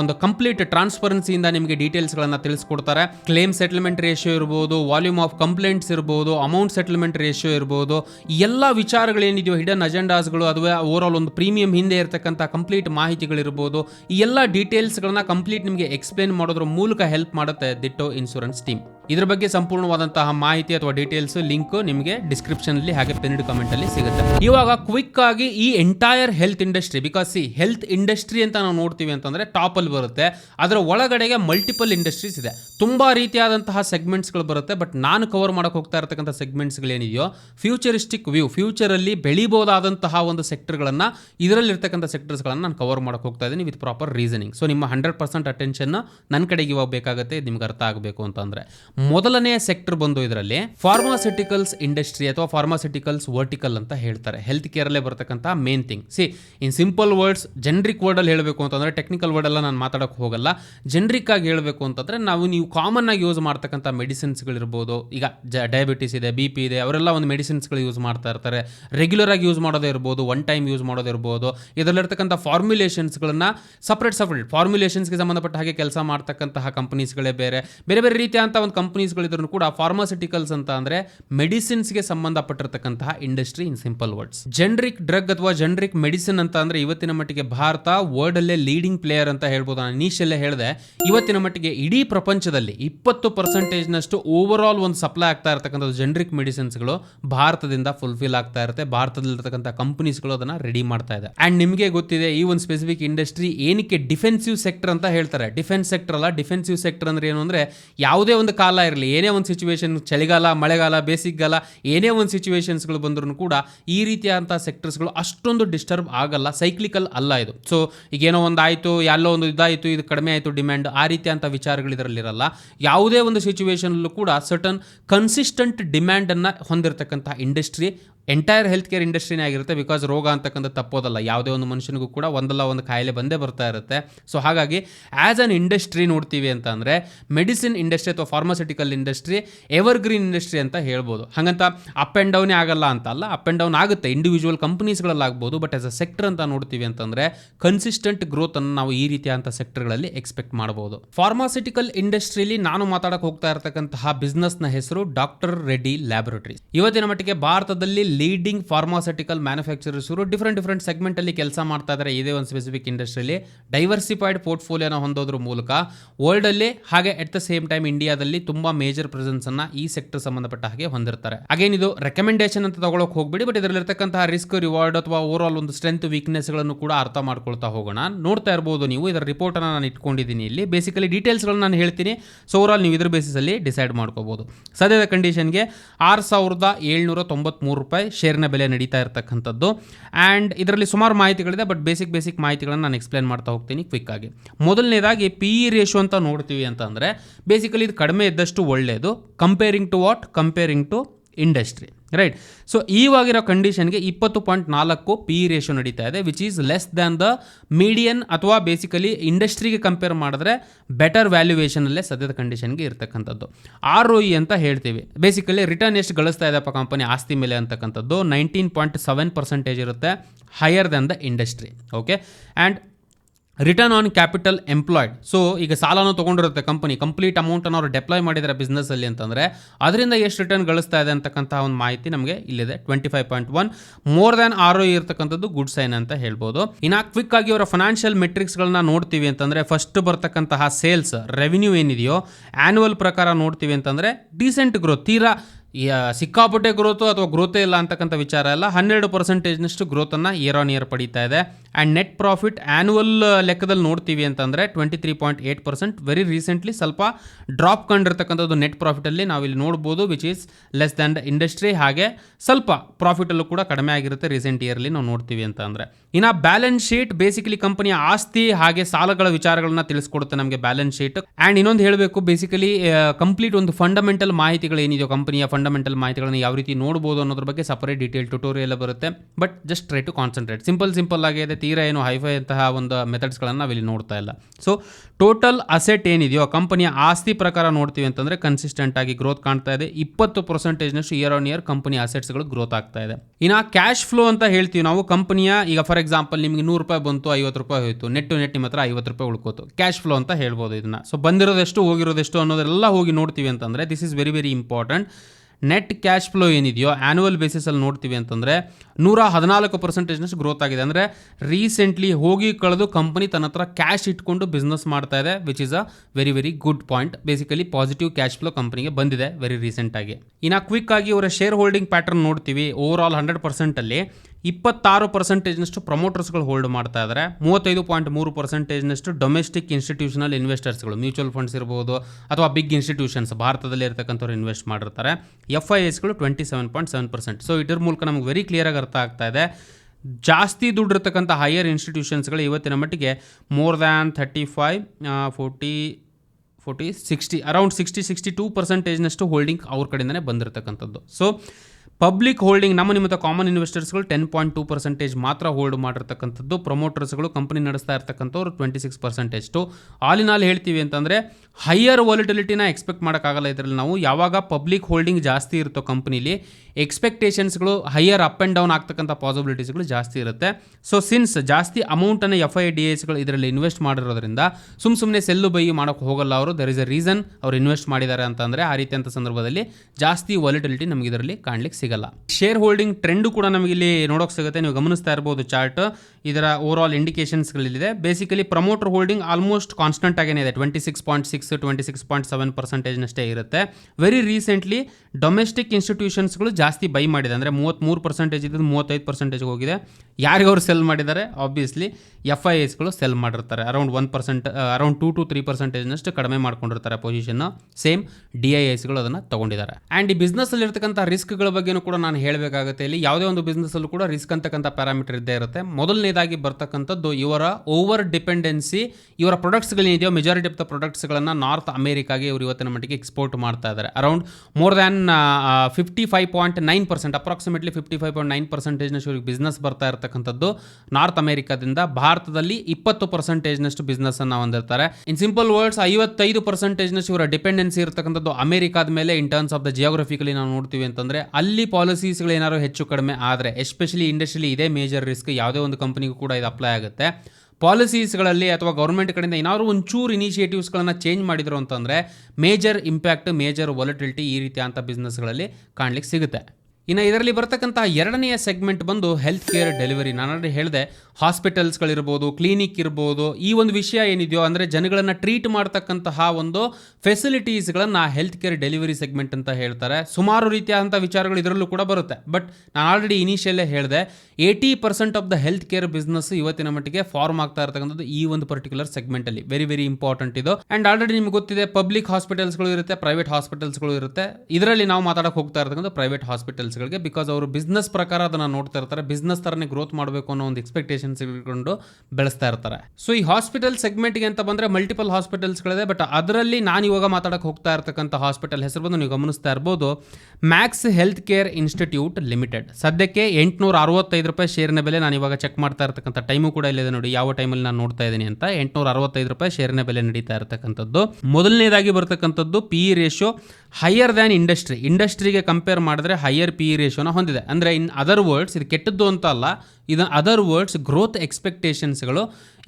ಒಂದು ಕಂಪ್ಲೀಟ್ ಟ್ರಾನ್ಸ್ಪರೆನ್ಸಿಯಿಂದ ನಿಮಗೆ ಡೀಟೇಲ್ಸ್ಗಳನ್ನು ತಿಳಿಸ್ಕೊಡ್ತಾರೆ. ಕ್ಲೇಮ್ ಸೆಟಲ್ಮೆಂಟ್ ರೇಷಿಯೋ ಇರ್ಬೋದು ವಾಲ್ಯೂಮ್ ಆಫ್ ಕಂಪ್ಲೇಂಟ್ಸ್ ಇರ್ಬೋದು ಅಮೌಂಟ್ ಸೆಟಲ್ಮೆಂಟ್ ರೇಷಿಯೋ ಇರ್ಬೋದು, ಎಲ್ಲ ವಿಚಾರಗಳೇನಿದೆಯೋ ಹಿಡನ್ ಅಜೆಂಡಾಸ್ಗಳು ಅಥವಾ ಓವರ್ ಆಲ್ ಒಂದು ಪ್ರೀಮಿಯಂ ಹಿಂದೆ ಇರತಕ್ಕಂಥ ಕಂಪ್ಲೀಟ್ ಮಾಹಿತಿಗಳಿರ್ಬೋದು, ಈ ಎಲ್ಲ ಡೀಟೇಲ್ಸ್ಗಳನ್ನ ಕಂಪ್ಲೀಟ್ ನಿಮಗೆ ಎಕ್ಸ್ಪ್ಲೇನ್ ಮಾಡೋದ್ರ ಮೂಲಕ ಹೆಲ್ಪ್ ಮಾಡುತ್ತೆ ದಿಟ್ಟೋ ಇನ್ಶೂರೆನ್ಸ್ ಟೀಮ್ ಇದ್ರ ಬಗ್ಗೆ ಸಂಪೂರ್ಣವಾದಂತಹ ಮಾಹಿತಿ ಅಥವಾ ಡೀಟೇಲ್ಸ್ ಲಿಂಕ್ ನಿಮಗೆ ಡಿಸ್ಕ್ರಿಪ್ಷನ್ ಅಲ್ಲಿ ಹಾಗೆ ಪಿನ್ಡ್ ಕಮೆಂಟ್ ಅಲ್ಲಿ ಸಿಗುತ್ತೆ. ಇವಾಗ ಕ್ವಿಕ್ ಆಗಿ ಈ ಎಂಟೈರ್ ಹೆಲ್ತ್ ಇಂಡಸ್ಟ್ರಿ ಬಿಕಾಸ್ ಈ ಹೆಲ್ತ್ ಇಂಡಸ್ಟ್ರಿ ಅಂತ ನಾವು ನೋಡ್ತೀವಿ ಅಂತಂದ್ರೆ ಟಾಪ್ ಅಲ್ಲಿ ಬರುತ್ತೆ ಅದರ ಒಳಗಡೆಗೆ ಮಲ್ಟಿಪಲ್ ಇಂಡಸ್ಟ್ರೀಸ್ ಇದೆ ತುಂಬಾ ರೀತಿಯಾದಂತಹ ಸೆಗ್ಮೆಂಟ್ಸ್ಗಳು ಬರುತ್ತೆ ಬಟ್ ನಾನು ಕವರ್ ಮಾಡೋಕ್ಕೆ ಹೋಗ್ತಾ ಇರತಕ್ಕಂಥ ಸೆಗ್ಮೆಂಟ್ಸ್ಗಳೇನಿದೆಯೋ ಫ್ಯೂಚರಿಸ್ಟಿಕ್ ವ್ಯೂ ಫ್ಯೂಚರ್ ಅಲ್ಲಿ ಬೆಳಿಬಹುದಾದಂತಹ ಒಂದು ಸೆಕ್ಟರ್ಗಳನ್ನು ಇದರಲ್ಲಿರ್ತಕ್ಕಂಥ ಸೆಕ್ಟರ್ಸ್ಗಳನ್ನು ನಾನು ಕವರ್ ಮಾಡೋಕ್ಕೆ ಹೋಗ್ತಾ ಇದ್ದೀನಿ ವಿತ್ ಪ್ರಾಪರ್ ರೀಸನಿಂಗ್ ಸೊ ನಿಮ್ಮ ಹಂಡ್ರೆಡ್ ಪರ್ಸೆಂಟ್ ಅಟೆನ್ಷನ್ ನನ್ನ ಕಡೆಗೆ ಇವಾಗ ಬೇಕಾಗುತ್ತೆ ನಿಮ್ಗೆ ಅರ್ಥ ಆಗಬೇಕು ಅಂತಂದ್ರೆ ಮೊದಲನೇ ಸೆಕ್ಟರ್ ಬಂದು ಇದರಲ್ಲಿ ಫಾರ್ಮಾಸ್ಯೂಟಿಕಲ್ಸ್ ಇಂಡಸ್ಟ್ರಿ ಅಥವಾ ಫಾರ್ಮಾಸ್ಯೂಟಿಕಲ್ಸ್ ವರ್ಟಿಕಲ್ ಅಂತ ಹೇಳ್ತಾರೆ ಹೆಲ್ತ್ ಕೇರ್ ಅಲ್ಲೇ ಬರ್ತಕ್ಕಂಥ main thing see in simple words generic ವರ್ಡಲ್ಲಿ ಹೇಳಬೇಕು ಅಂತಂದ್ರೆ ಟೆಕ್ನಿಕಲ್ ವರ್ಡ್ ಎಲ್ಲ ನಾನು ಮಾತಾಡಕ್ಕೆ ಹೋಗಲ್ಲ. ಜನ್ರಿಕ್ ಆಗಿ ಹೇಳಬೇಕು ಅಂತಂದ್ರೆ ನಾವು ನೀವು ಕಾಮನ್ ಆಗಿ ಯೂಸ್ ಮಾಡ್ತಕ್ಕಂಥ ಮೆಡಿಸಿನ್ಸ್ಗಳಿರ್ಬೋದು ಈಗ ಡಯಾಬಿಟಿಸ್ ಇದೆ ಬಿ ಪಿ ಇದೆ, ಅವರೆಲ್ಲ ಒಂದು ಮೆಡಿಸಿನ್ಸ್ಗಳು ಯೂಸ್ ಮಾಡ್ತಾ ಇರ್ತಾರೆ. ರೆಗ್ಯುಲರ್ ಆಗಿ ಯೂಸ್ ಮಾಡೋದೇ ಇರ್ಬೋದು ಒನ್ ಟೈಮ್ ಯೂಸ್ ಮಾಡೋದೇ ಇರ್ಬೋದು. ಇದರಲ್ಲಿರ್ತಕ್ಕಂಥ ಫಾರ್ಮ್ಯುಲೇಷನ್ಸ್ಗಳನ್ನ ಸಪ್ರೇಟ್ ಸಪ್ರೇಟ್ ಫಾರ್ಮ್ಯುಲೇಷನ್ಸ್ಗೆ ಸಂಬಂಧಪಟ್ಟ ಹಾಗೆ ಕೆಲಸ ಮಾಡ್ತಕ್ಕಂತಹ ಕಂಪ್ನೀಸ್ಗಳೇ ಬೇರೆ. ಬೇರೆ ಬೇರೆ ರೀತಿಯಾದಂಥ ಒಂದು ಕಂಪ್ನೀಸ್ಗಳಿದ್ರು ಕೂಡ ಫಾರ್ಮಾಸಿಟಿಕಲ್ಸ್ ಅಂತ ಅಂದರೆ ಮೆಡಿಸಿನ್ಸ್ಗೆ ಸಂಬಂಧಪಟ್ಟಿರ್ತಕ್ಕಂತಹ industry in simple words generic drug ಅಥವಾ ಜನರಿಕ್ ಮೆಡಿಸಿನ್ ಅಂತ ಅಂದರೆ ಇವತ್ತಿನ ಮಟ್ಟಿಗೆ ಭಾರತ ವರ್ಲ್ಡಲ್ಲೇ ಲೀಡಿಂಗ್ ಪ್ಲೇಯರ್ ಅಂತ ಹೇಳ್ಬೋದು. ನಾನು ನೀಶಲ್ಲೇ ಹೇಳಿದೆ, ಇವತ್ತಿನ ಮಟ್ಟಿಗೆ ಇಡೀ ಪ್ರಪಂಚದಲ್ಲಿ ಇಪ್ಪತ್ತು ಪರ್ಸೆಂಟೇಜ್ನಷ್ಟು ಓವರ್ ಆಲ್ ಒಂದು ಸಪ್ಲೈ ಆಗ್ತಾ ಇರತಕ್ಕಂಥದ್ದು ಜನರಿಕ್ ಮೆಡಿಸಿನ್ಸ್ಗಳು ಭಾರತದಿಂದ ಫುಲ್ಫಿಲ್ ಆಗ್ತಾ ಇರುತ್ತೆ. ಭಾರತದಲ್ಲಿರ್ತಕ್ಕಂಥ ಕಂಪನೀಸ್ಗಳು ಅದನ್ನ ರೆಡಿ ಮಾಡ್ತಾ ಇದೆ. ಅಂಡ್ ನಿಮಗೆ ಗೊತ್ತಿದೆ, ಈ ಒಂದು ಸ್ಪೆಸಿಫಿಕ್ ಇಂಡಸ್ಟ್ರಿ ಏನಕ್ಕೆ ಡಿಫೆನ್ಸಿವ್ ಸೆಕ್ಟರ್ ಅಂತ ಹೇಳ್ತಾರೆ. ಡಿಫೆನ್ಸ್ ಸೆಕ್ಟರ್ ಅಲ್ಲ ಡಿಫೆನ್ಸಿವ್ ಸೆಕ್ಟರ್ ಅಂದ್ರೆ ಏನು ಅಂದ್ರೆ ಯಾವುದೇ ಒಂದು ಕಾಲ ಇರಲಿ, ಏನೇ ಒಂದು ಸಿಚುವೇಶನ್ ಚಳಿಗಾಲ, ಮಳೆಗಾಲ, ಬೇಸಿಗೆಗಾಲ, ಏನೇ ಒಂದು ಸಿಚುವೇಶನ್ಸ್ಗಳು ಬಂದರೂ ಕೂಡ ಈ ರೀತಿಯಾದಂಥ ಸೆಕ್ಟರ್ಸ್ಗಳು ಅಷ್ಟೊಂದು ಡಿಸ್ಟರ್ಬ್ ಆಗಲ್ಲ ಸೈಕ್ಲಿಕಲ್ ಅಲ್ಲ ಇದು. ಸೊ ಈಗೇನೋ ಒಂದು ಆಯಿತು ಎಲ್ಲೋ ಒಂದು ಇದಾಯಿತು, ಇದು ಕಡಿಮೆ ಆಯಿತು ಡಿಮ್ಯಾಂಡ್ ಆ ರೀತಿ ಅಂತ ವಿಚಾರಗಳು ಇದರಲ್ಲಿರಲ್ಲ. ಯಾವುದೇ ಒಂದು ಸಿಚುವೇಶನಲ್ಲೂ ಕೂಡ ಸರ್ಟನ್ ಕನ್ಸಿಸ್ಟೆಂಟ್ ಡಿಮ್ಯಾಂಡನ್ನು ಹೊಂದಿರತಕ್ಕಂತಹ ಇಂಡಸ್ಟ್ರಿ ಎಂಟೈರ್ ಹೆಲ್ತ್ ಕೇರ್ ಇಂಡಸ್ಟ್ರಿನೇ ಆಗಿರುತ್ತೆ ಬಿಕಾಸ್ ರೋಗ ಅಂತಕ್ಕಂಥ ತಪ್ಪೋದಲ್ಲ. ಯಾವುದೇ ಒಂದು ಮನುಷ್ಯನಿಗೂ ಕೂಡ ಒಂದಲ್ಲ ಒಂದು ಕಾಯಿಲೆ ಬಂದೇ ಬರ್ತಾ ಇರುತ್ತೆ. ಸೊ ಹಾಗಾಗಿ ಆ್ಯಸ್ ಅನ್ ಇಂಡಸ್ಟ್ರಿ ನೋಡ್ತೀವಿ ಅಂತ ಅಂದರೆ ಮೆಡಿಸಿನ್ ಇಂಡಸ್ಟ್ರಿ ಅಥವಾ pharmaceutical industry evergreen industry ಅಂತ ಹೇಳ್ಬೋದು. ಹಾಗಂತ ಅಪ್ ಆ್ಯಂಡ್ ಡೌನೇ ಆಗಲ್ಲ ಅಂತ ಅಲ್ಲ ಅಪ್ ಆ್ಯಂಡ್ ಡೌನ್ ಆಗುತ್ತೆ. ಇಂಡಿವಿಜುವಲ್ ಕಂಪ್ನೀಸ್ಗಳಲ್ಲಾಗ್ಬೋದು ಬಟ್ ಆಸ್ ಅ ಸೆಕ್ಟರ್ ಅಂತ ನೋಡ್ತೀವಿ ಅಂತಂದರೆ ಕನ್ಸಿಸ್ಟೆಂಟ್ ಗ್ರೋತನ್ನು ನಾವು ಈ ರೀತಿಯಾದಂಥ ಸೆಕ್ಟರ್ಗಳಲ್ಲಿ ಎಕ್ಸ್ಪೆಕ್ಟ್ ಮಾಡ್ಬೋದು. ಫಾರ್ಮಾಸ್ಯೂಟಿಕಲ್ ಇಂಡಸ್ಟ್ರಿಲಿ ನಾನು ಮಾತಾಡಕ್ಕೆ ಹೋಗ್ತಾ ಇರತಕ್ಕಂತಹ ಬಿಸ್ನೆಸ್ನ ಹೆಸರು ಡಾಕ್ಟರ್ ರೆಡ್ಡಿ ಲ್ಯಾಬೊರೇಟರೀಸ್ ಇವತ್ತಿನ ಮಟ್ಟಿಗೆ ಭಾರತದಲ್ಲಿ leading pharmaceutical manufacturers different different ಸೆಗ್ಮೆಂಟಲ್ಲಿ ಕೆಲಸ ಮಾಡ್ತಾ ಇದ್ದಾರೆ ಇದೇ ಒಂದು ಸ್ಪೆಸಿಫಿಕ್ ಇಂಡಸ್ಟ್ರಿಯಲ್ಲಿ ಡೈವರ್ಸಿಫೈಡ್ ಪೋರ್ಟ್ಫೋಲಿಯೋನ ಹೊಂದೋದ್ರ ಮೂಲಕ ವರ್ಲ್ಡಲ್ಲಿ ಹಾಗೆ ಅಟ್ ದ ಸೇಮ್ ಟೈಮ್ ಇಂಡಿಯಾದಲ್ಲಿ ತುಂಬ ಮೇಜರ್ ಪ್ರೆಸೆನ್ಸ್ ಅನ್ನ ಈ ಸೆಕ್ಟರ್ ಸಂಬಂಧಪಟ್ಟ ಹಾಗೆ ಹೊಂದಿರ್ತಾರೆ. ಅಗೇನ್ ಇದು ರೆಕಮೆಂಡೇಶನ್ ಅಂತ ತಗೊಳಕ್ ಹೋಗ್ಬಿಡಿ ಬಟ್ ಇದರಲ್ಲಿರ್ತಕ್ಕಂತಹ ರಿಸ್ಕ್ ರಿವಾರ್ಡ್ ಅಥವಾ ಓವರ್ ಆಲ್ ಒಂದು ಸ್ಟ್ರೆಂತ್ ವೀಕ್ನೆಸ್ಗಳನ್ನು ಕೂಡ ಅರ್ಥ ಮಾಡ್ಕೊಳ್ತಾ ಹೋಗೋಣ. ನೋಡ್ತಾ ಇರಬಹುದು ನೀವು, ಇದರ ರಿಪೋರ್ಟ್ ಅನ್ನ ನಾನು ಇಟ್ಕೊಂಡಿದ್ದೀನಿ ಇಲ್ಲಿ. ಬೇಸಿಕಲಿ ಡೀಟೇಲ್ಸ್ಗಳನ್ನ ನಾನು ಹೇಳ್ತೀನಿ. ಸೊ ಓವರ್ ಆಲ್ ನೀವು ಇದ್ರ ಬೇಸಿಸ್ ಅಲ್ಲಿ ಡಿಸೈಡ್ ಮಾಡ್ಕೋಬಹುದು ಸದ್ಯದ ಕಂಡೀಷನ್ಗೆ ಆರು ಸಾವಿರದ ಏಳ್ನೂರ ತೊಂಬತ್ಮೂರು ರೂಪಾಯಿ ಶೇರ್ನ ಬೆಲೆ ನಡೀತಾ ಇರತಕ್ಕಂಥದ್ದು. ಆ್ಯಂಡ್ ಇದರಲ್ಲಿ ಸುಮಾರು ಮಾಹಿತಿಗಳಿದೆ ಬಟ್ ಬೇಸಿಕ್ ಬೇಸಿಕ್ ಮಾಹಿತಿಗಳನ್ನು ನಾನು ಎಕ್ಸ್ಪ್ಲೇನ್ ಮಾಡ್ತಾ ಹೋಗ್ತೀನಿ ಕ್ವಿಕ್ ಆಗಿ. ಮೊದಲನೇದಾಗಿ ಪಿ ಇ ರೇಷೋ ಅಂತ ನೋಡ್ತೀವಿ ಅಂತಂದರೆ ಬೇಸಿಕಲಿ ಇದು ಕಡಿಮೆ ಇದ್ದಷ್ಟು ಒಳ್ಳೆಯದು comparing to what comparing to industry right so ಈವಾಗಿರೋ ಕಂಡೀಷನ್ಗೆ ಇಪ್ಪತ್ತು ಪಾಯಿಂಟ್ ನಾಲ್ಕು ಪಿ ರೇಷೋ ನಡೀತಾ ಇದೆ which is less than the median ಅಥವಾ ಬೇಸಿಕಲಿ ಇಂಡಸ್ಟ್ರಿಗೆ ಕಂಪೇರ್ ಮಾಡಿದ್ರೆ ಬೆಟರ್ ವ್ಯಾಲ್ಯೂಯೇಷನಲ್ಲೇ ಸದ್ಯದ ಕಂಡೀಷನ್ಗೆ ಇರ್ತಕ್ಕಂಥದ್ದು. ಆರ್ ಒ ಇ ಅಂತ ಹೇಳ್ತೀವಿ. ಬೇಸಿಕಲಿ ರಿಟರ್ನ್ ಎಷ್ಟು ಗಳಿಸ್ತಾ ಇದೆಪ್ಪ ಕಂಪನಿ ಆಸ್ತಿ ಮೇಲೆ ಅಂತಕ್ಕಂಥದ್ದು ನೈನ್ಟೀನ್ ಪಾಯಿಂಟ್ ಸೆವೆನ್ ಪರ್ಸೆಂಟೇಜ್ ಇರುತ್ತೆ higher than the industry okay and return on capital employed so ಈಗ ಸಾಲನೂ ತೊಗೊಂಡಿರುತ್ತೆ ಕಂಪನಿ ಕಂಪ್ಲೀಟ್ ಅಮೌಂಟನ್ನು ಅವರು ಡೆಪ್ಲಾಯ್ ಮಾಡಿದ್ದಾರೆ ಬಿಸ್ನೆಸ್ಸಲ್ಲಿ ಅಂತಂದರೆ, ಅದರಿಂದ ಎಷ್ಟು ರಿಟರ್ನ್ ಗಳಿಸ್ತಾ ಇದೆ ಅಂತಕ್ಕಂಥ ಒಂದು ಮಾಹಿತಿ ನಮಗೆ ಇಲ್ಲಿದೆ. Twenty five point one more than R O ಇರ್ತಕ್ಕಂಥದ್ದು ಗುಡ್ ಸೈನ್ ಅಂತ ಹೇಳ್ಬೋದು. ಇನ್ನು ಕ್ವಿಕ್ ಆಗಿ ಅವರ ಫೈನಾನ್ಷಿಯಲ್ ಮೆಟ್ರಿಕ್ಸ್ಗಳನ್ನ ನೋಡ್ತೀವಿ ಅಂತಂದರೆ ಫಸ್ಟ್ ಬರ್ತಕ್ಕಂತಹ ಸೇಲ್ಸ್ ರೆವಿನ್ಯೂ ಏನಿದೆಯೋ ಆ್ಯನ್ಯುವಲ್ ಪ್ರಕಾರ ನೋಡ್ತೀವಿ ಅಂತಂದರೆ ಡೀಸೆಂಟ್ ಗ್ರೋತ್ ತೀರಾ ಸಿಕ್ಕಾಪಟ್ಟೆ ಗ್ರೋತು ಅಥವಾ ಗ್ರೋತೇ ಇಲ್ಲ ಅಂತಕ್ಕಂಥ ವಿಚಾರ ಅಲ್ಲ. ಹನ್ನೆರಡು ಪರ್ಸೆಂಟೇಜ್ನಷ್ಟು ಗ್ರೋತನ್ನು ಇಯರ್ ಆನ್ ಇಯರ್ ಪಡೀತಾ ಇದೆ. ಆ್ಯಂಡ್ ನೆಟ್ ಪ್ರಾಫಿಟ್ ಆ್ಯನ್ಯುವಲ್ ಲೆಕ್ಕದಲ್ಲಿ ನೋಡ್ತೀವಿ ಅಂತಂದರೆ twenty three point eight percent very recently ಸ್ವಲ್ಪ ಡ್ರಾಪ್ ಕಂಡಿರ್ತಕ್ಕಂಥದ್ದು ನೆಟ್ ಪ್ರಾಫಿಟಲ್ಲಿ ನಾವಿಲ್ಲಿ ನೋಡ್ಬೋದು which is less than the industry ಹಾಗೆ ಸ್ವಲ್ಪ ಪ್ರಾಫಿಟಲ್ಲೂ ಕೂಡ ಕಡಿಮೆ ಆಗಿರುತ್ತೆ ರೀಸೆಂಟ್ ಇಯರ್ಲಿ ನಾವು ನೋಡ್ತೀವಿ ಅಂತ ಅಂದರೆ ಇನ್ನು ಬ್ಯಾಲೆನ್ಸ್ ಶೀಟ್ ಬೇಸಿಕಲಿ ಕಂಪನಿಯ ಆಸ್ತಿ ಹಾಗೆ ಸಾಲಗಳ ವಿಚಾರಗಳನ್ನ ತಿಳಿಸ್ಕೊಡುತ್ತೆ ನಮಗೆ ಬ್ಯಾಲೆನ್ಸ್ ಶೀಟ್ ಆ್ಯಂಡ್ ಇನ್ನೊಂದು ಹೇಳಬೇಕು ಬೇಸಿಕಲಿ ಕಂಪ್ಲೀಟ್ ಒಂದು ಫಂಡಮೆಂಟಲ್ ಮಾಹಿತಿಗಳು ಏನಿದೆಯೋ ಕಂಪನಿಯ ಫಂಡಮೆಂಟಲ್ ಮಾಹಿತಿಗಳನ್ನು ಯಾವ ರೀತಿ ನೋಡ್ಬೋದು ಅನ್ನೋದ್ರ ಬಗ್ಗೆ ಸಪರೇಟ್ ಡೀಟೇಲ್ ಟ್ಯುಟೋರಿಯಲ್ ಬರುತ್ತೆ. But just try to concentrate simple simple ಆಗಿದೆ ತೀರಾ ಏನು ಹೈಫೈ ಅಂತಹ ಒಂದು ಮೆಥಡ್ಸ್ಗಳನ್ನು ನಾವಿಲ್ಲಿ ನೋಡ್ತಾ ಇಲ್ಲ. ಸೊ ಟೋಟಲ್ ಅಸೆಟ್ ಏನಿದೆಯೋ ಕಂಪನಿಯ ಆಸ್ತಿ ಪ್ರಕಾರ ನೋಡ್ತೀವಿ ಅಂತಂದರೆ ಕನ್ಸಿಸ್ಟೆಂಟ್ ಆಗಿ ಗ್ರೋತ್ ಕಾಣ್ತಾ ಇದೆ. ಇಪ್ಪತ್ತು ಪರ್ಸೆಂಟೇಜ್ನಷ್ಟು ಇಯರ್ ಆನ್ ಇಯರ್ ಕಂಪನಿ ಅಸೆಟ್ಸ್ಗಳು ಗ್ರೋತ್ ಆಗ್ತಾ ಇದೆ. ಇನ್ನು ಕ್ಯಾಶ್ ಫ್ಲೋ ಅಂತ ಹೇಳ್ತೀವಿ ನಾವು. ಕಂಪನಿಯ ಈಗ ಫಾರ್ ಎಕ್ಸಾಂಪಲ್ ನಿಮಗೆ ನೂರು ರೂಪಾಯಿ ಬಂತು, ಐವತ್ತು ರೂಪಾಯಿ ಹೋಯಿತು. ನೆಟ್ ನೆಟ್ ನಿಮ್ಮ ಹತ್ರ ಐವತ್ತು ರೂಪಾಯಿ ಉಳ್ಕೋತು. ಕ್ಯಾಶ್ ಫ್ಲೋ ಅಂತ ಹೇಳ್ಬೋದು ಇದನ್ನ. ಸೊ ಬಂದಿರೋದೆಷ್ಟು, ಹೋಗಿರೋದೆಷ್ಟು ಅನ್ನೋದೆಲ್ಲ ಹೋಗಿ ನೋಡ್ತೀವಿ ಅಂತಂದರೆ this is very very important net cash flow ಏನಿದೆಯೋ ಆ್ಯನುವಲ್ ಬೇಸಿಸಲ್ಲಿ ನೋಡ್ತೀವಿ ಅಂತಂದರೆ ನೂರ ಹದಿನಾಲ್ಕು ಪರ್ಸೆಂಟೇಜ್ನಷ್ಟು ಗ್ರೋತ್ ಆಗಿದೆ. ಅಂದರೆ ರೀಸೆಂಟ್ಲಿ ಹೋಗಿ ಕಳೆದು ಕಂಪನಿ ತನ್ನ ಹತ್ರ ಕ್ಯಾಶ್ ಇಟ್ಕೊಂಡು ಬಿಸ್ನೆಸ್ ಮಾಡ್ತಾ ಇದೆ which is a very very good point basically positive cash flow ಕಂಪನಿಗೆ ಬಂದಿದೆ ವೆರಿ ರೀಸೆಂಟಾಗಿ ಇನ್ನು ಕ್ವಿಕ್ ಆಗಿ ಅವರ ಶೇರ್ ಹೋಲ್ಡಿಂಗ್ ಪ್ಯಾಟರ್ನ್ ನೋಡ್ತೀವಿ. ಓವರ್ ಆಲ್ ಹಂಡ್ರೆಡ್ ಪರ್ಸೆಂಟಲ್ಲಿ ಇಪ್ಪತ್ತಾರು ಪರ್ಸೆಂಟೇಜ್ನಷ್ಟು ಪ್ರಮೋಟರ್ಸ್ಗಳು ಹೋಲ್ಡ್ ಮಾಡ್ತಾ ಇದ್ದಾರೆ ಮೂವತ್ತೈದು ಪಾಯಿಂಟ್ ಮೂರು ಪರ್ಸೆಂಟೇಜ್ನಷ್ಟು ಡೊಮೆಸ್ಟಿಕ್ ಇನ್ಸ್ಟಿಟ್ಯೂಷನಲ್ ಇನ್ವೆಸ್ಟರ್ಸ್ಗಳು ಮ್ಯೂಚುವಲ್ ಫಂಡ್ಸ್ ಇರ್ಬೋದು ಅಥವಾ ಬಿಗ್ ಇನ್ಸ್ಟಿಟ್ಯೂಷನ್ಸ್ ಭಾರತದಲ್ಲಿ ಇರ್ತಕ್ಕಂಥವ್ರು ಇನ್ವೆಸ್ಟ್ ಮಾಡಿರ್ತಾರೆ. F I ಎಸ್ಗಳು twenty seven point seven percent so ಇದ್ರ ಮೂಲಕ ನಮ್ಗೆ ವೆರಿ ಕ್ಲಿಯರಾಗಿ ಅರ್ಥ ಆಗ್ತಾ ಇದೆ. ಜಾಸ್ತಿ ದುಡ್ಡು ಇರ್ತಕ್ಕಂಥ ಹೈಯರ್ ಇನ್ಸ್ಟಿಟ್ಯೂಷನ್ಸ್ಗಳು ಇವತ್ತಿನ ಮಟ್ಟಿಗೆ more than thirty five forty forty sixty around sixty sixty two ಪರ್ಸೆಂಟೇಜ್ನಷ್ಟು holding ಅವ್ರ ಕಡೆಯಿಂದನೇ ಬಂದಿರತಕ್ಕಂಥದ್ದು. ಸೊ ಪಬ್ಲಿಕ್ ಹೋಲ್ಡಿಂಗ್ ನಮ್ಮ ನಿಮಿತ್ತ ಕಾಮನ್ ಇನ್ವೆಸ್ಟರ್ಸ್ಗಳು ಟೆನ್ ಪಾಯಿಂಟ್ ಟೂ ಪರ್ಸೆಂಟೇಜ್ ಮಾತ್ರ ಹೋಲ್ಡ್ ಮಾಡಿರ್ತಕ್ಕಂಥದ್ದು. ಪ್ರಮೋಟರ್ಸ್ಗಳು ಕಂಪನಿ ನಡೆಸ್ತಾ ಇರ್ತಕ್ಕಂಥವ್ರು twenty six percentage to all all ಹೇಳ್ತೀವಿ ಅಂತಂದರೆ ಹೈಯರ್ ವಾಲಿಟಿಲಿಟಿನ ಎಕ್ಸ್ಪೆಕ್ಟ್ ಮಾಡೋಕ್ಕಾಗಲ್ಲ ಇದರಲ್ಲಿ ನಾವು. ಯಾವಾಗ ಪಬ್ಲಿಕ್ ಹೋಲ್ಡಿಂಗ್ ಜಾಸ್ತಿ ಇರುತ್ತೋ ಕಂಪ್ನಿಲಿ ಎಕ್ಸ್ಪೆಕ್ಟೇಷನ್ಸ್ಗಳು ಹೈಯರ್ ಅಪ್ ಆ್ಯಂಡ್ ಡೌನ್ ಆಗ್ತಕ್ಕಂಥ ಪಾಸಿಬಿಲಿಟೀಸ್ಗಳು ಜಾಸ್ತಿ ಇರುತ್ತೆ. ಸೊ ಸಿನ್ಸ್ ಜಾಸ್ತಿ ಅಮೌಂಟನ್ನು ಎಫ್ ಐ ಡಿ ಎಸ್ಗಳು ಇದರಲ್ಲಿ ಇನ್ವೆಸ್ಟ್ ಮಾಡಿರೋದ್ರಿಂದ ಸುಮ್ ಸುಮ್ಮನೆ ಸೆಲ್ಲು ಬೈ ಮಾಡೋಕ್ಕೆ ಹೋಗಲ್ಲ ಅವರು. ದರ್ ಇಸ್ ಅ ರೀಸನ್ ಅವ್ರು ಇನ್ವೆಸ್ಟ್ ಮಾಡಿದ್ದಾರೆ ಅಂತಂದರೆ ಆ ರೀತಿಯಂಥ ಸಂದರ್ಭದಲ್ಲಿ ಜಾಸ್ತಿ ವಾಲಿಟಿಲಿಟಿ ನಮಗೆ ಇದರಲ್ಲಿ ಕಾಣ್ಲಿಕ್ಕೆ ಸಿಗಲ್ಲ. ಶೇರ್ ಹೋಲ್ಡಿಂಗ್ ಟ್ರೆಂಡು ಕೂಡ ನಮಗೆ ಇಲ್ಲಿ ನೋಡೋಕೆ ಸಿಗುತ್ತೆ. ನೀವು ಗಮನಿಸ್ತಾ ಇರ್ಬೋದು ಚಾರ್ಟ್ ಇದರ over all ಇಂಡಿಕೇಶನ್ಸ್ಗಳಿದೆ basically promoter holding almost constant ಆಗೇನೆ ಇದೆ. Twenty six point six twenty six point seven ಪರ್ಸೆಂಟೇಜ್ನಷ್ಟೇ ಇರುತ್ತೆ. ವೆರಿ ರೀಸೆಂಟ್ಲಿ ಡೊಮೆಸ್ಟಿಕ್ ಇನ್ಸ್ಟಿಟ್ಯೂಷನ್ಸ್ಗಳು ಜಾಸ್ತಿ ಬೈ ಮಾಡಿದೆ. ಅಂದರೆ ಮೂವತ್ತ್ಮೂರು ಪರ್ಸೆಂಟೇಜ್ ಇದ್ದು ಮೂವತ್ತೈದು ಪರ್ಸೆಂಟೇಜ್ಗೆ ಹೋಗಿದೆ. ಯಾರಿಗವ್ರು ಸೆಲ್ ಮಾಡಿದ್ದಾರೆ? ಆಬ್ವಿಯಸ್ಲಿ ಎಫ್ ಐ ಎಸ್ಗಳು ಸೆಲ್ ಮಾಡಿರ್ತಾರೆ. Around one percent around two to three ಪರ್ಸೆಂಟೇಜ್ನಷ್ಟು ಕಡಿಮೆ ಮಾಡ್ಕೊಂಡಿರ್ತಾರೆ ಪೊಸಿಷನ್ ಸೇಮ್ ಡಿ ಐ ಎಸ್ಗಳು ಅದನ್ನು ತಗೊಂಡಿದ್ದಾರೆ. ಆ್ಯಂಡ್ ಈ ಬಿಸ್ನೆಸ್ಸಲ್ಲಿ ಇರ್ತಕ್ಕಂಥ ರಿಸ್ಕ್ಗಳ ಬಗ್ಗೆಯೂ ಕೂಡ ನಾನು ಹೇಳಬೇಕಾಗುತ್ತೆ. ಇಲ್ಲಿ ಯಾವುದೇ ಒಂದು ಬಿಸ್ನೆಸ್ಸಲ್ಲೂ ಕೂಡ ರಿಸ್ಕ್ ಅಂತಕ್ಕಂಥ ಪ್ಯಾರಾಮೀಟರ್ ಇದ್ದೇ ಇರುತ್ತೆ. ಮೊದಲನೇದಾಗಿ ಬರ್ತಕ್ಕಂಥದ್ದು ಇವರ ಓವರ್ ಡಿಪೆಂಡೆನ್ಸಿ ಇವರ ಪ್ರೊಡಕ್ಟ್ಸ್ಗಳೇನಿದೆಯೋ ಮೆಜಾರಿಟಿ ಆಫ್ ದ ಪ್ರೊಡಕ್ಟ್ಸ್ಗಳನ್ನು ನಾರ್ತ್ ಅಮೇರಿಕಾಗೆ ಇವರು ಇವತ್ತಿನ ಮಟ್ಟಿಗೆ ಎಕ್ಸ್ಪೋರ್ಟ್ ಮಾಡ್ತಾ ಇದ್ದಾರೆ. Around more than fifty five point nine percent approximately fifty five point nine ಪರ್ಸೆಂಟೇಜ್ನಷ್ಟು ಇವ್ರಿಗೆ ಬಿಸ್ನೆಸ್ ಬರ್ತಾ ಇರತಕ್ಕಂಥದ್ದು ನಾರ್ತ್ ಅಮೆರಿಕಾದಿಂದ ಭಾರತದಲ್ಲಿ ಇಪ್ಪತ್ತು ಪರ್ಸೆಂಟೇಜ್ನಷ್ಟು ಬಿಸ್ನೆಸ್ಸನ್ನು ಹೊಂದಿರ್ತಾರೆ. ಇನ್ ಸಿಂಪಲ್ ವರ್ಡ್ಸ್ ಐವತ್ತೈದು ಪರ್ಸೆಂಟೇಜ್ನಷ್ಟು ಇವರ ಡಿಪೆಂಡೆನ್ಸಿ ಇರತಕ್ಕಂಥದ್ದು ಅಮೆರಿಕಾದ ಮೇಲೆ in terms of the geographically ನಾವು ನೋಡ್ತೀವಿ ಅಂತಂದ್ರೆ, ಅಲ್ಲಿ ಪಾಲಿಸೀಸ್ಗಳು ಏನಾದ್ರು ಹೆಚ್ಚು ಕಡಿಮೆ ಆದರೆ ಎಸ್ಪೆಷಲಿ ಇಂಡಸ್ಟ್ರಿಲಿ ಇದೇ ಮೇಜರ್ ರಿಸ್ಕ್ ಯಾವುದೇ ಒಂದು ಕಂಪನಿಗೂ ಕೂಡ ಇದು ಅಪ್ಲೈ ಆಗುತ್ತೆ. ಪಾಲಿಸೀಸ್ಗಳಲ್ಲಿ ಅಥವಾ ಗೌರ್ಮೆಂಟ್ ಕಡೆಯಿಂದ ಏನಾದ್ರು ಒಂಚೂರು ಇನಿಷಿಯೇಟಿವ್ಸ್ಗಳನ್ನು ಚೇಂಜ್ ಮಾಡಿದ್ರು ಅಂತಂದರೆ ಮೇಜರ್ ಇಂಪ್ಯಾಕ್ಟ್ ಮೇಜರ್ ವಾಲಟಿಲಿಟಿ ಈ ರೀತಿಯಾದಂಥ ಬಿಸ್ನೆಸ್ಗಳಲ್ಲಿ ಕಾಣ್ಲಿಕ್ಕೆ ಸಿಗುತ್ತೆ. ಇನ್ನು ಇದರಲ್ಲಿ ಬರ್ತಕ್ಕಂಥ ಎರಡನೆಯ ಸೆಗ್ಮೆಂಟ್ ಬಂದು ಹೆಲ್ತ್ ಕೇರ್ ಡೆಲಿವರಿ ನಾನು ಹೇಳಿದೆ ಹಾಸ್ಪಿಟಲ್ಸ್ಗಳಿರ್ಬೋದು, ಕ್ಲಿನಿಕ್ ಇರ್ಬೋದು, ಈ ಒಂದು ವಿಷಯ ಏನಿದೆಯೋ, ಅಂದರೆ ಜನಗಳನ್ನು ಟ್ರೀಟ್ ಮಾಡ್ತಕ್ಕಂತಹ ಒಂದು ಫೆಸಿಲಿಟೀಸ್ಗಳನ್ನು ಹೆಲ್ತ್ ಕೇರ್ ಡೆಲಿವರಿ ಸೆಗ್ಮೆಂಟ್ ಅಂತ ಹೇಳ್ತಾರೆ. ಸುಮಾರು ರೀತಿಯಾದಂಥ ವಿಚಾರಗಳು ಇದರಲ್ಲೂ ಕೂಡ ಬರುತ್ತೆ. ಬಟ್ ನಾನು ಆಲ್ರೆಡಿ ಇನಿಷಿಯಲ್ಲೇ ಹೇಳಿದೆ eighty percent of the health care business ಇವತ್ತಿನ ಮಟ್ಟಿಗೆ ಫಾರ್ಮ್ ಆಗ್ತಾ ಇರ್ತಕ್ಕಂಥದ್ದು ಈ ಒಂದು ಪರ್ಟಿಕ್ಯುಲರ್ ಸೆಗ್ಮೆಂಟಲ್ಲಿ ವೆರಿ ವೆರಿ ಇಂಪಾರ್ಟೆಂಟ್ ಇದು. ಆ್ಯಂಡ್ ಆಲ್ರೆಡಿ ನಿಮ್ಗೆ ಗೊತ್ತಿದೆ ಪಬ್ಲಿಕ್ ಹಾಸ್ಪಿಟಲ್ಸ್ಗಳು ಇರುತ್ತೆ ಪ್ರೈವೇಟ್ ಹಾಸ್ಪಿಟಲ್ಸ್ಗಳು ಇರುತ್ತೆ. ಇದರಲ್ಲಿ ನಾವು ಮಾತಾಡಕ್ಕೆ ಹೋಗ್ತಾ ಇರ್ತಕ್ಕಂಥ ಪ್ರೈವೇಟ್ ಹಾಸ್ಪಿಟಲ್ಸ್ಗಳಿಗೆ ಬಿಕಾಸ್ ಅವರು ಬಿಸ್ನೆಸ್ ಪ್ರಕಾರ ಅದನ್ನು ನೋಡ್ತಾ ಇರ್ತಾರೆ. ಬಿಸ್ನೆಸ್ ಥರನೇ ಗ್ರೋತ್ ಮಾಡಬೇಕು ಅನ್ನೋ ಒಂದು ಎಕ್ಸ್ಪೆಕ್ಟೇಷನ್ಸ್ ಇಟ್ಕೊಂಡು ಬೆಳೆಸ್ತಾ ಇರ್ತಾರೆ. ಸೊ ಈ ಹಾಸ್ಪಿಟಲ್ ಸೆಗ್ಮೆಂಟ್ಗೆ ಅಂತ ಬಂದರೆ ಮಲ್ಟಿಪಲ್ ಹಾಸ್ಪಿಟಲ್ಸ್ಗಳಿದೆ ಬಟ್ ಅದರಲ್ಲಿ ನಾನು ಇವಾಗ ಮಾತಾಡಕ್ಕೆ ಹೋಗ್ತಾ ಇರ್ತಕ್ಕಂಥ ಹಾಸ್ಪಿಟಲ್ ಹೆಸರು ಬಂದು ನೀವು ಗಮನಿಸ್ತಾ ಇರ್ಬೋದು. Max health care institute limited ಸದ್ಯಕ್ಕೆ ಎಂಟುನೂರ ಅರವತ್ತೈದು ರೂಪಾಯಿ ಷೇರಿನ ಬೆಲೆ ನಾನು ಇವಾಗ ಚೆಕ್ ಮಾಡ್ತಾ ಇರ್ತಕ್ಕಂಥ ಟೈಮು ಕೂಡ ಇಲ್ಲಿದೆ ನೋಡಿ. ಯಾವ ಟೈಮಲ್ಲಿ ನಾನು ನೋಡ್ತಾ ಇದ್ದೀನಿ ಅಂತ ಎಂಟುನೂರ ಅರವತ್ತೈದು ರೂಪಾಯಿ ಶೇರ್ನ ಬೆಲೆ ನಡೀತಾ ಇರತಕ್ಕಂಥದ್ದು. ಮೊದಲನೇದಾಗಿ ಬರ್ತಕ್ಕಂಥದ್ದು P ratio higher than industry ಇಂಡಸ್ಟ್ರಿಗೆ ಕಂಪೇರ್ ಮಾಡಿದ್ರೆ ಹೈಯರ್ ಪಿ ಇ ರೇಷೋನ ಹೊಂದಿದೆ. ಅಂದರೆ ಇನ್ ಅದರ್ ವರ್ಡ್ಸ್ ಇದು ಕೆಟ್ಟದ್ದು ಅಂತ ಅಲ್ಲ, ಇದು ಅದರ್ ವರ್ಡ್ಸ್ ಗ್ರೋತ್ ಎಕ್ಸ್ಪೆಕ್ಟೇಷನ್ಸ್ಗಳು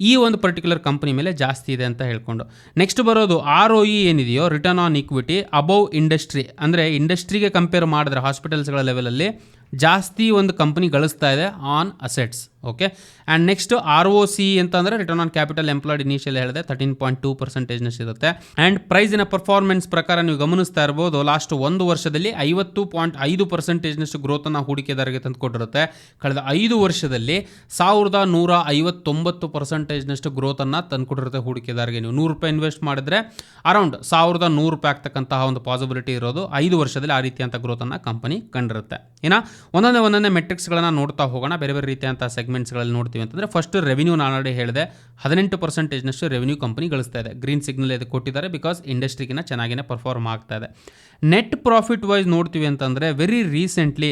ಈ ಒಂದು ಪರ್ಟಿಕ್ಯುಲರ್ ಕಂಪ್ನಿ ಮೇಲೆ ಜಾಸ್ತಿ ಇದೆ ಅಂತ ಹೇಳ್ಕೊಂಡು. ನೆಕ್ಸ್ಟ್ ಬರೋದು ಆರ್ ಒ ಇ ಏನಿದೆಯೋ return on equity above industry ಅಂದರೆ ಇಂಡಸ್ಟ್ರಿಗೆ ಕಂಪೇರ್ ಮಾಡಿದ್ರೆ ಹಾಸ್ಪಿಟಲ್ಸ್ಗಳ ಲೆವೆಲಲ್ಲಿ ಜಾಸ್ತಿ ಒಂದು ಕಂಪ್ನಿ ಗಳಿಸ್ತಾ ಇದೆ on assets okay and next R O C ಅಂತಂದರೆ return on capital employed initial ಹೇಳಿದೆ ತರ್ಟೀನ್ ಪಾಯಿಂಟ್ ಟೂ ಪರ್ಸೆಂಟೇಜ್ನಷ್ಟು ಇರುತ್ತೆ. ಆ್ಯಂಡ್ ಪ್ರೈಸಿನ ಪರ್ಫಾರ್ಮೆನ್ಸ್ ಪ್ರಕಾರ ನೀವು ಗಮನಿಸ್ತಾ ಇರ್ಬೋದು ಲಾಸ್ಟ್ ಒಂದು ವರ್ಷದಲ್ಲಿ ಐವತ್ತು ಪಾಯಿಂಟ್ ಐದು ಪರ್ಸೆಂಟೇಜ್ನಷ್ಟು ಗ್ರೋತನ್ನು ಹೂಡಿಕೆದಾರರಿಗೆ ತಂದುಕೊಟ್ಟಿರುತ್ತೆ ಕಳೆದ ಐದು ವರ್ಷದಲ್ಲಿ ಸಾವಿರದ ನೂರ ಐವತ್ತೊಂಬತ್ತು ಪರ್ಸೆಂಟೇಜ್ನಷ್ಟು ಗ್ರೋತನ್ನು ತಂದುಕೊಟ್ಟಿರುತ್ತೆ ಹೂಡಿಕೆದಾರರಿಗೆ ನೀವು. ನೂರು ರೂಪಾಯಿ ಇನ್ವೆಸ್ಟ್ ಮಾಡಿದ್ರೆ ಅರೌಂಡ್ ಸಾವಿರದ ನೂರು ರೂಪಾಯಿ ಆಗ್ತಕ್ಕಂತಹ ಒಂದು ಪಾಸಿಬಿಲಿಟಿ ಇರೋದು ಐದು ವರ್ಷದಲ್ಲಿ ಆ ರೀತಿಯಂಥ ಗ್ರೋತನ್ನು ಕಂಪನಿ ಕಂಡಿರುತ್ತೆ. ಇನ್ನು ಒಂದೊಂದೇ ಒಂದೊಂದೇ ಮೆಟ್ರಿಕ್ಸ್ಗಳನ್ನು ನೋಡ್ತಾ ಹೋಗೋಣ. ಬೇರೆ ಬೇರೆ ರೀತಿಯಂಥ ಸೆಗ್ಮೆಂಟ್ಸ್ಗಳಲ್ಲಿ ನೋಡ್ತೀವಿ ಅಂತಂದರೆ ಫಸ್ಟ್ ರೆವಿನ್ಯೂ ನಾನು ಆಲ್ರೆಡಿ ಹೇಳಿದೆ. ಹದಿನೆಂಟು ಪರ್ಸೆಂಟೇಜ್ನಷ್ಟು ರೆವಿನ್ಯೂ ಕಂಪನಿ ಗಳಿಸ್ತಾ ಇದೆ. ಗ್ರೀನ್ ಸಿಗ್ನಲ್ ಇದು ಕೊಟ್ಟಿದ್ದಾರೆ ಬಿಕಾಸ್ ಇಂಡಸ್ಟ್ರಿಗಿನ ಚೆನ್ನಾಗಿನೇ ಪರ್ಫಾರ್ಮ್ ಆಗ್ತಾ ಇದೆ. ನೆಟ್ ಪ್ರಾಫಿಟ್ ವೈಸ್ ನೋಡ್ತೀವಿ ಅಂತಂದರೆ very recently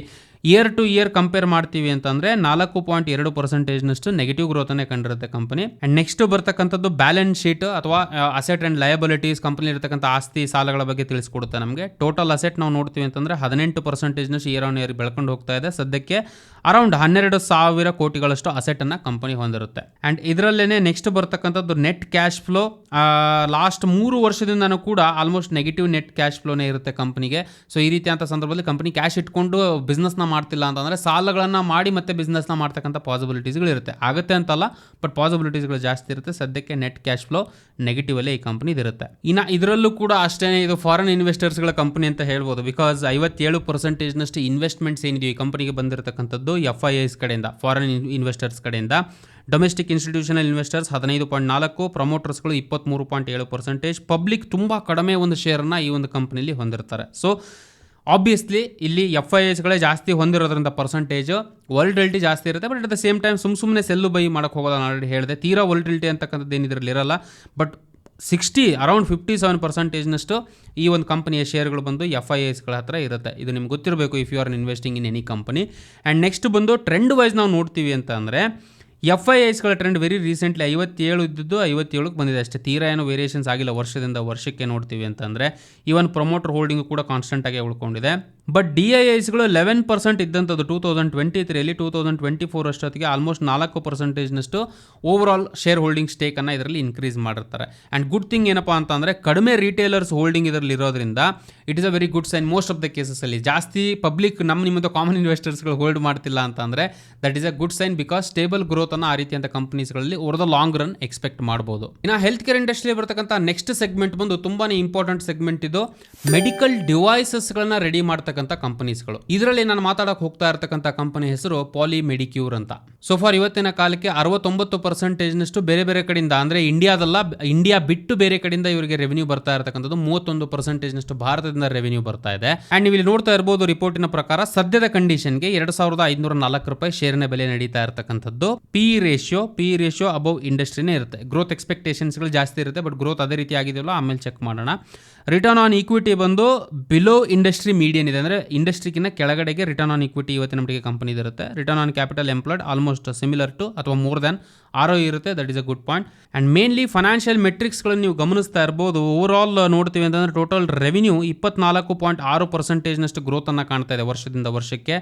year to year compare ಮಾಡ್ತೀವಿ ಅಂತಂದರೆ ನಾಲ್ಕು ಪಾಯಿಂಟ್ ಎರಡು ಪರ್ಸೆಂಟೇಜ್ನಷ್ಟು ನೆಗೆಟಿವ್ ಗ್ರೋತನ್ನೇ ಕಂಡಿರುತ್ತೆ ಕಂಪನಿ ಆ್ಯಂಡ್ ನೆಕ್ಸ್ಟ್ ಬರ್ತಕ್ಕಂಥದ್ದು ಬ್ಯಾಲೆನ್ಸ್ ಶೀಟ್ ಅಥವಾ ಅಸೆಟ್ ಆ್ಯಂಡ್ ಲಯಬಿಲಿಟೀಸ್ ಕಂಪನಿ ಇರತಕ್ಕಂಥ ಆಸ್ತಿ, ಸಾಲಗಳ ಬಗ್ಗೆ ತಿಳಿಸ್ಕೊಡುತ್ತೆ ನಮಗೆ. ಟೋಟಲ್ ಅಸೆಟ್ ನಾವು ನೋಡ್ತೀವಿ ಅಂತಂದರೆ ಹದಿನೆಂಟು ಪರ್ಸೆಂಟೇಜ್ನಷ್ಟು ಇಯರ್ ಆನ್ ಇಯರ್ ಬೆಳ್ಕೊಂಡು ಹೋಗ್ತಾ ಇದೆ. ಸದ್ಯಕ್ಕೆ ಅರೌಂಡ್ ಹನ್ನೆರಡು ಸಾವಿರ ಕೋಟಿಗಳಷ್ಟು ಅಸೆಟನ್ನು ಕಂಪನಿ ಹೊಂದಿರುತ್ತೆ. ಆ್ಯಂಡ್ ಇದರಲ್ಲೇ ನೆಕ್ಸ್ಟ್ ಬರ್ತಕ್ಕಂಥದ್ದು ನೆಟ್ ಕ್ಯಾಶ್ ಫ್ಲೋ ಲಾಸ್ಟ್ ಮೂರು ವರ್ಷದಿಂದನೂ ಕೂಡ ಆಲ್ಮೋಸ್ಟ್ ನೆಗೆಟಿವ್ ನೆಟ್ ಕ್ಯಾಶ್ ಫ್ಲೋನೇ ಇರುತ್ತೆ ಕಂಪನಿಗೆ ಸೊ ಈ ರೀತಿಯಾದಂಥ ಸಂದರ್ಭದಲ್ಲಿ ಕಂಪನಿ ಕ್ಯಾಶ್ ಇಟ್ಕೊಂಡು ಬಿಸ್ನೆಸ್ನ ಮಾಡ್ತಿಲ್ಲ ಅಂತಂದರೆ ಸಾಲಗಳನ್ನು ಮಾಡಿ ಮತ್ತೆ ಬಿಸ್ನೆಸ್ನ ಮಾಡ್ತಕ್ಕಂಥ ಪಾಸಿಬಿಲಿಟೀಸ್ಗಳು ಇರುತ್ತೆ. ಆಗುತ್ತೆ ಅಂತಲ್ಲ ಬಟ್ ಪಾಸಿಬಿಲಿಟೀಸ್ಗಳು ಜಾಸ್ತಿ ಇರುತ್ತೆ. ಸದ್ಯಕ್ಕೆ ನೆಟ್ ಕ್ಯಾಶ್ ಫ್ಲೋ ನೆಗೆಟಿವಲ್ಲೇ ಈ ಕಂಪ್ನಿ ಇರುತ್ತೆ. ಇನ್ನು ಇದರಲ್ಲೂ ಕೂಡ ಅಷ್ಟೇ ಇದು ಫಾರಿನ್ ಇನ್ವೆಸ್ಟರ್ಸ್ಗಳ ಕಂಪನಿ ಅಂತ ಹೇಳ್ಬೋದು. ಬಿಕಾಸ್ ಐವತ್ತೇಳು ಪರ್ಸೆಂಟೇಜ್ನಷ್ಟು ಇನ್ವೆಸ್ಟ್ಮೆಂಟ್ಸ್ ಏನಿದೆಯೋ ಈ ಕಂಪನಿಗೆ ಬಂದಿರತಕ್ಕಂಥದ್ದು ಎಫ್ ಐ ಐಸ್ ಕಡೆಯಿಂದ ಫಾರಿನ್ ಇನ್ವೆಸ್ಟರ್ಸ್ ಕಡೆಯಿಂದ. ಡೊಮೆಸ್ಟಿಕ್ ಇನ್ಸ್ಟಿಟ್ಯೂಷನಲ್ ಇನ್ವೆಸ್ಟರ್ಸ್ ಹದಿನೈದು ಪಾಯಿಂಟ್ ನಾಲ್ಕು ಪ್ರಮೋಟರ್ಸ್ಗಳು ಇಪ್ಪತ್ತ್ಮೂರು ಪಾಯಿಂಟ್ ಏಳು ಪರ್ಸೆಂಟೇಜ್ ಪಬ್ಲಿಕ್ ತುಂಬ ಕಡಿಮೆ ಒಂದು ಶೇರನ್ನು ಈ ಒಂದು ಕಂಪ್ನಿಯಲ್ಲಿ ಹೊಂದಿರ್ತಾರೆ. ಸೊ ಆಬ್ವಿಯಸ್ಲಿ ಇಲ್ಲಿ ಎಫ್ ಐ ಎಸ್ಗಳೇ ಜಾಸ್ತಿ ಹೊಂದಿರೋದ್ರಿಂದ ಪರ್ಸೆಂಟೇಜು ವರ್ಲ್ಡಿಲಿಟಿ ಜಾಸ್ತಿ ಇರುತ್ತೆ but at the same time ಸುಮ್ಮ ಸುಮ್ಮನೆ ಸೆಲ್ಲು ಬೈ ಮಾಡೋಕ್ಕೆ ಹೋಗೋದು ನಾನು ಆಲ್ರೆಡಿ ಹೇಳಿದೆ. ತೀರಾ ವರ್ಲ್ಡಿಲಿಟಿ ಅಂತಕ್ಕಂಥದ್ದು ಏನು ಇರಲ್ಲ but sixty around fifty seven ಪರ್ಸೆಂಟೇಜ್ನಷ್ಟು ಈ ಒಂದು ಕಂಪನಿಯ ಶೇರ್ಗಳು ಬಂದು ಎಫ್ ಐ ಎಸ್ಗಳ ಹತ್ರ ಇರುತ್ತೆ. ಇದು ನಿಮ್ಗೆ ಗೊತ್ತಿರಬೇಕು if you are investing in any company and next ಬಂದು ಟ್ರೆಂಡ್ ವೈಸ್ ನಾವು ನೋಡ್ತೀವಿ ಅಂತ ಅಂದರೆ ಎಫ್ ಐ ಐಸ್ಗಳ ಟ್ರೆಂಡ್ ವೆರಿ ರೀಸೆಂಟ್ಲಿ ಐವತ್ತೇಳು ಇದ್ದದ್ದು ಐವತ್ತೇಳಕ್ಕೆ ಬಂದಿದೆ ಅಷ್ಟೇ. ತೀರಾ ಏನು ವೇರಿಯೇಷನ್ಸ್ ಆಗಿಲ್ಲ. ವರ್ಷದಿಂದ ವರ್ಷಕ್ಕೆ ನೋಡ್ತೀವಿ ಅಂತಂದರೆ ಈವನ್ ಪ್ರಮೋಟರ್ ಹೋಲ್ಡಿಂಗು ಕೂಡ ಕಾನ್ಸ್ಟೆಂಟಾಗಿ ಉಳ್ಕೊಂಡಿದೆ. ಬಟ್ ಡಿ ಐ ಐಸ್ಗಳು ಲೆವೆನ್ ಪರ್ಸೆಂಟ್ ಇದ್ದಂಥದ್ದು ಟೂ ತೌಸಂಡ್ ಟ್ವೆಂಟಿ ತ್ರೀಯಲ್ಲಿ ಟೂ ತೌಸಂಡ್ ಟ್ವೆಂಟಿ ಫೋರ್ ಅಷ್ಟೊತ್ತಿಗೆ ಆಲ್ಮೋಸ್ಟ್ ನಾಲ್ಕು ಪರ್ಸೆಂಟೇಜ್ನಷ್ಟು ಓವರ್ ಆಲ್ ಶೇರ್ ಹೋಲ್ಡಿಂಗ್ ಸ್ಟೇಕನ್ನು ಇದರಲ್ಲಿ ಇನ್ಕ್ರೀಸ್ ಮಾಡಿರ್ತಾರೆ. ಆ್ಯಂಡ್ ಗುಡ್ ಥಿಂಗ್ ಏನಪ್ಪ ಅಂತಂದರೆ ಕಡಿಮೆ ರಿಟೇಲರ್ಸ್ ಹೋಲ್ಡಿಂಗ್ ಇದರಲ್ಲಿ ಇರೋದ್ರಿಂದ it is a very good sign most of the ಕೇಸಸಲ್ಲಿ ಜಾಸ್ತಿ ಪಬ್ಲಿಕ್ ನಮ್ಮ ನಿಮ್ಮದು ಕಾಮನ್ ಇನ್ವೆಸ್ಟರ್ಸ್ಗಳು ಹೋಲ್ಡ್ ಮಾಡ್ತಿಲ್ಲ ಅಂತಂದರೆ that is a good sign because stable ಗ್ರೋತನ್ನು ಆ ರೀತಿಯಂಥ ಕಂಪನೀಸ್ಗಳಲ್ಲಿ over the long run expect ಮಾಡ್ಬೋದು. ಇನ್ನು ಹೆಲ್ತ್ ಕೇರ್ ಇಂಡಸ್ಟ್ರಿ ಬರ್ತಕ್ಕಂಥ ನೆಕ್ಸ್ಟ್ ಸೆಗ್ಮೆಂಟ್ ಬಂದು ತುಂಬಾ ಇಂಪಾರ್ಟೆಂಟ್ ಸೆಗ್ಮೆಂಟ್ ಇದು ಮೆಡಿಕಲ್ ಡಿವೈಸಸ್ಗಳನ್ನ ರೆಡಿ ಮಾಡ್ತಕ್ಕಂಥ ಕಂಪನೀಸ್ಗಳು ಇದರಲ್ಲಿ ನಾನು ಮಾತಾಡಕ್ಕೆ ಹೋಗ್ತಾ ಇರ್ತಕ್ಕಂಥ ಕಂಪನಿ ಹೆಸರು ಪಾಲಿ ಮೆಡಿಕ್ಯೂರ್ ಅಂತ. ಸೊ ಫಾರ್ ಇವತ್ತಿನ ಕಾಲಕ್ಕೆ ಅರವತ್ತೊಂಬತ್ತು ಪರ್ಸೆಂಟೇಜ್ನಷ್ಟು ಬೇರೆ ಬೇರೆ ಕಡೆಯಿಂದ, ಅಂದರೆ ಇಂಡಿಯಾದಲ್ಲ ಇಂಡಿಯಾ ಬಿಟ್ಟು ಬೇರೆ ಕಡೆಯಿಂದ ಇವರಿಗೆ ರೆವೆನ್ಯೂ ಬರ್ತಾ ಇರತಕ್ಕಂಥದ್ದು ಮೂವತ್ತೊಂದು ಪರ್ಸೆಂಟೇಜ್ನಷ್ಟು ಭಾರತದಿಂದ ರೆವೆನ್ಯೂ ಬರ್ತಾ ಇದೆ. ಆ್ಯಂಡ್ ನೀವು ಇಲ್ಲಿ ನೋಡ್ತಾ ಇರ್ಬೋದು ರಿಪೋರ್ಟಿನ ಪ್ರಕಾರ ಸದ್ಯದ ಕಂಡೀಷನ್ಗೆ ಎರಡು ಸಾವಿರದ ಐನೂರ ನಾಲ್ಕು ರೂಪಾಯಿ ಶೇರಿನ ಬೆಲೆ ನಡೀತಾ ಇರತಕ್ಕಂಥದ್ದು. P ratio P ratio above ಇಂಡಸ್ಟ್ರಿನೇ ಇರುತ್ತೆ. ಗ್ರೋತ್ ಎಕ್ಸ್ಪೆಕ್ಟೇಷನ್ಸ್ಗಳು ಜಾಸ್ತಿ ಇರುತ್ತೆ ಬಟ್ ಗ್ರೋತ್ ಅದೇ ರೀತಿ ಆಗಿದೆಯಲ್ಲ ಆಮೇಲೆ ಚೆಕ್ ಮಾಡೋಣ. ರಿಟರ್ನ್ ಆನ್ ಈಕ್ವಿಟಿ ಬಂದು ಬಿಲೋ ಇಂಡಸ್ಟ್ರಿ ಮೀಡಿಯನ್ ಇದೆ. ಅಂದರೆ ಇಂಡಸ್ಟ್ರಿಕ್ಕಿನ ಕೆಳಗಡೆಗೆ ರಿಟರ್ನ್ ಆನ್ ಈಕ್ವಿಟಿ ಇವತ್ತಿನ ಮಟ್ಟಿಗೆ ಕಂಪನಿ ಇರುತ್ತೆ. Return on capital employed almost similar to ಅಥವಾ ಮೋರ್ ದ್ಯಾನ್ ಆರ್ ಇರುತ್ತೆ. That is a good point and mainly financial ಮೆಟ್ರಿಕ್ಸ್ಗಳನ್ನು ನೀವು ಗಮನಿಸ್ತಾ ಇರ್ಬೋದು. ಓವರ್ ಆಲ್ ನೋಡ್ತೀವಿ ಅಂತಂದರೆ ಟೋಟಲ್ ರೆವಿನ್ಯೂ ಇಪ್ಪತ್ನಾಲ್ಕು ಪಾಯಿಂಟ್ ಆರು ಪರ್ಸೆಂಟೇಜ್ನಷ್ಟು ಗ್ರೋತನ್ನು ಕಾಣ್ತಾ ಇದೆ ವರ್ಷದಿಂದ ವರ್ಷಕ್ಕೆ.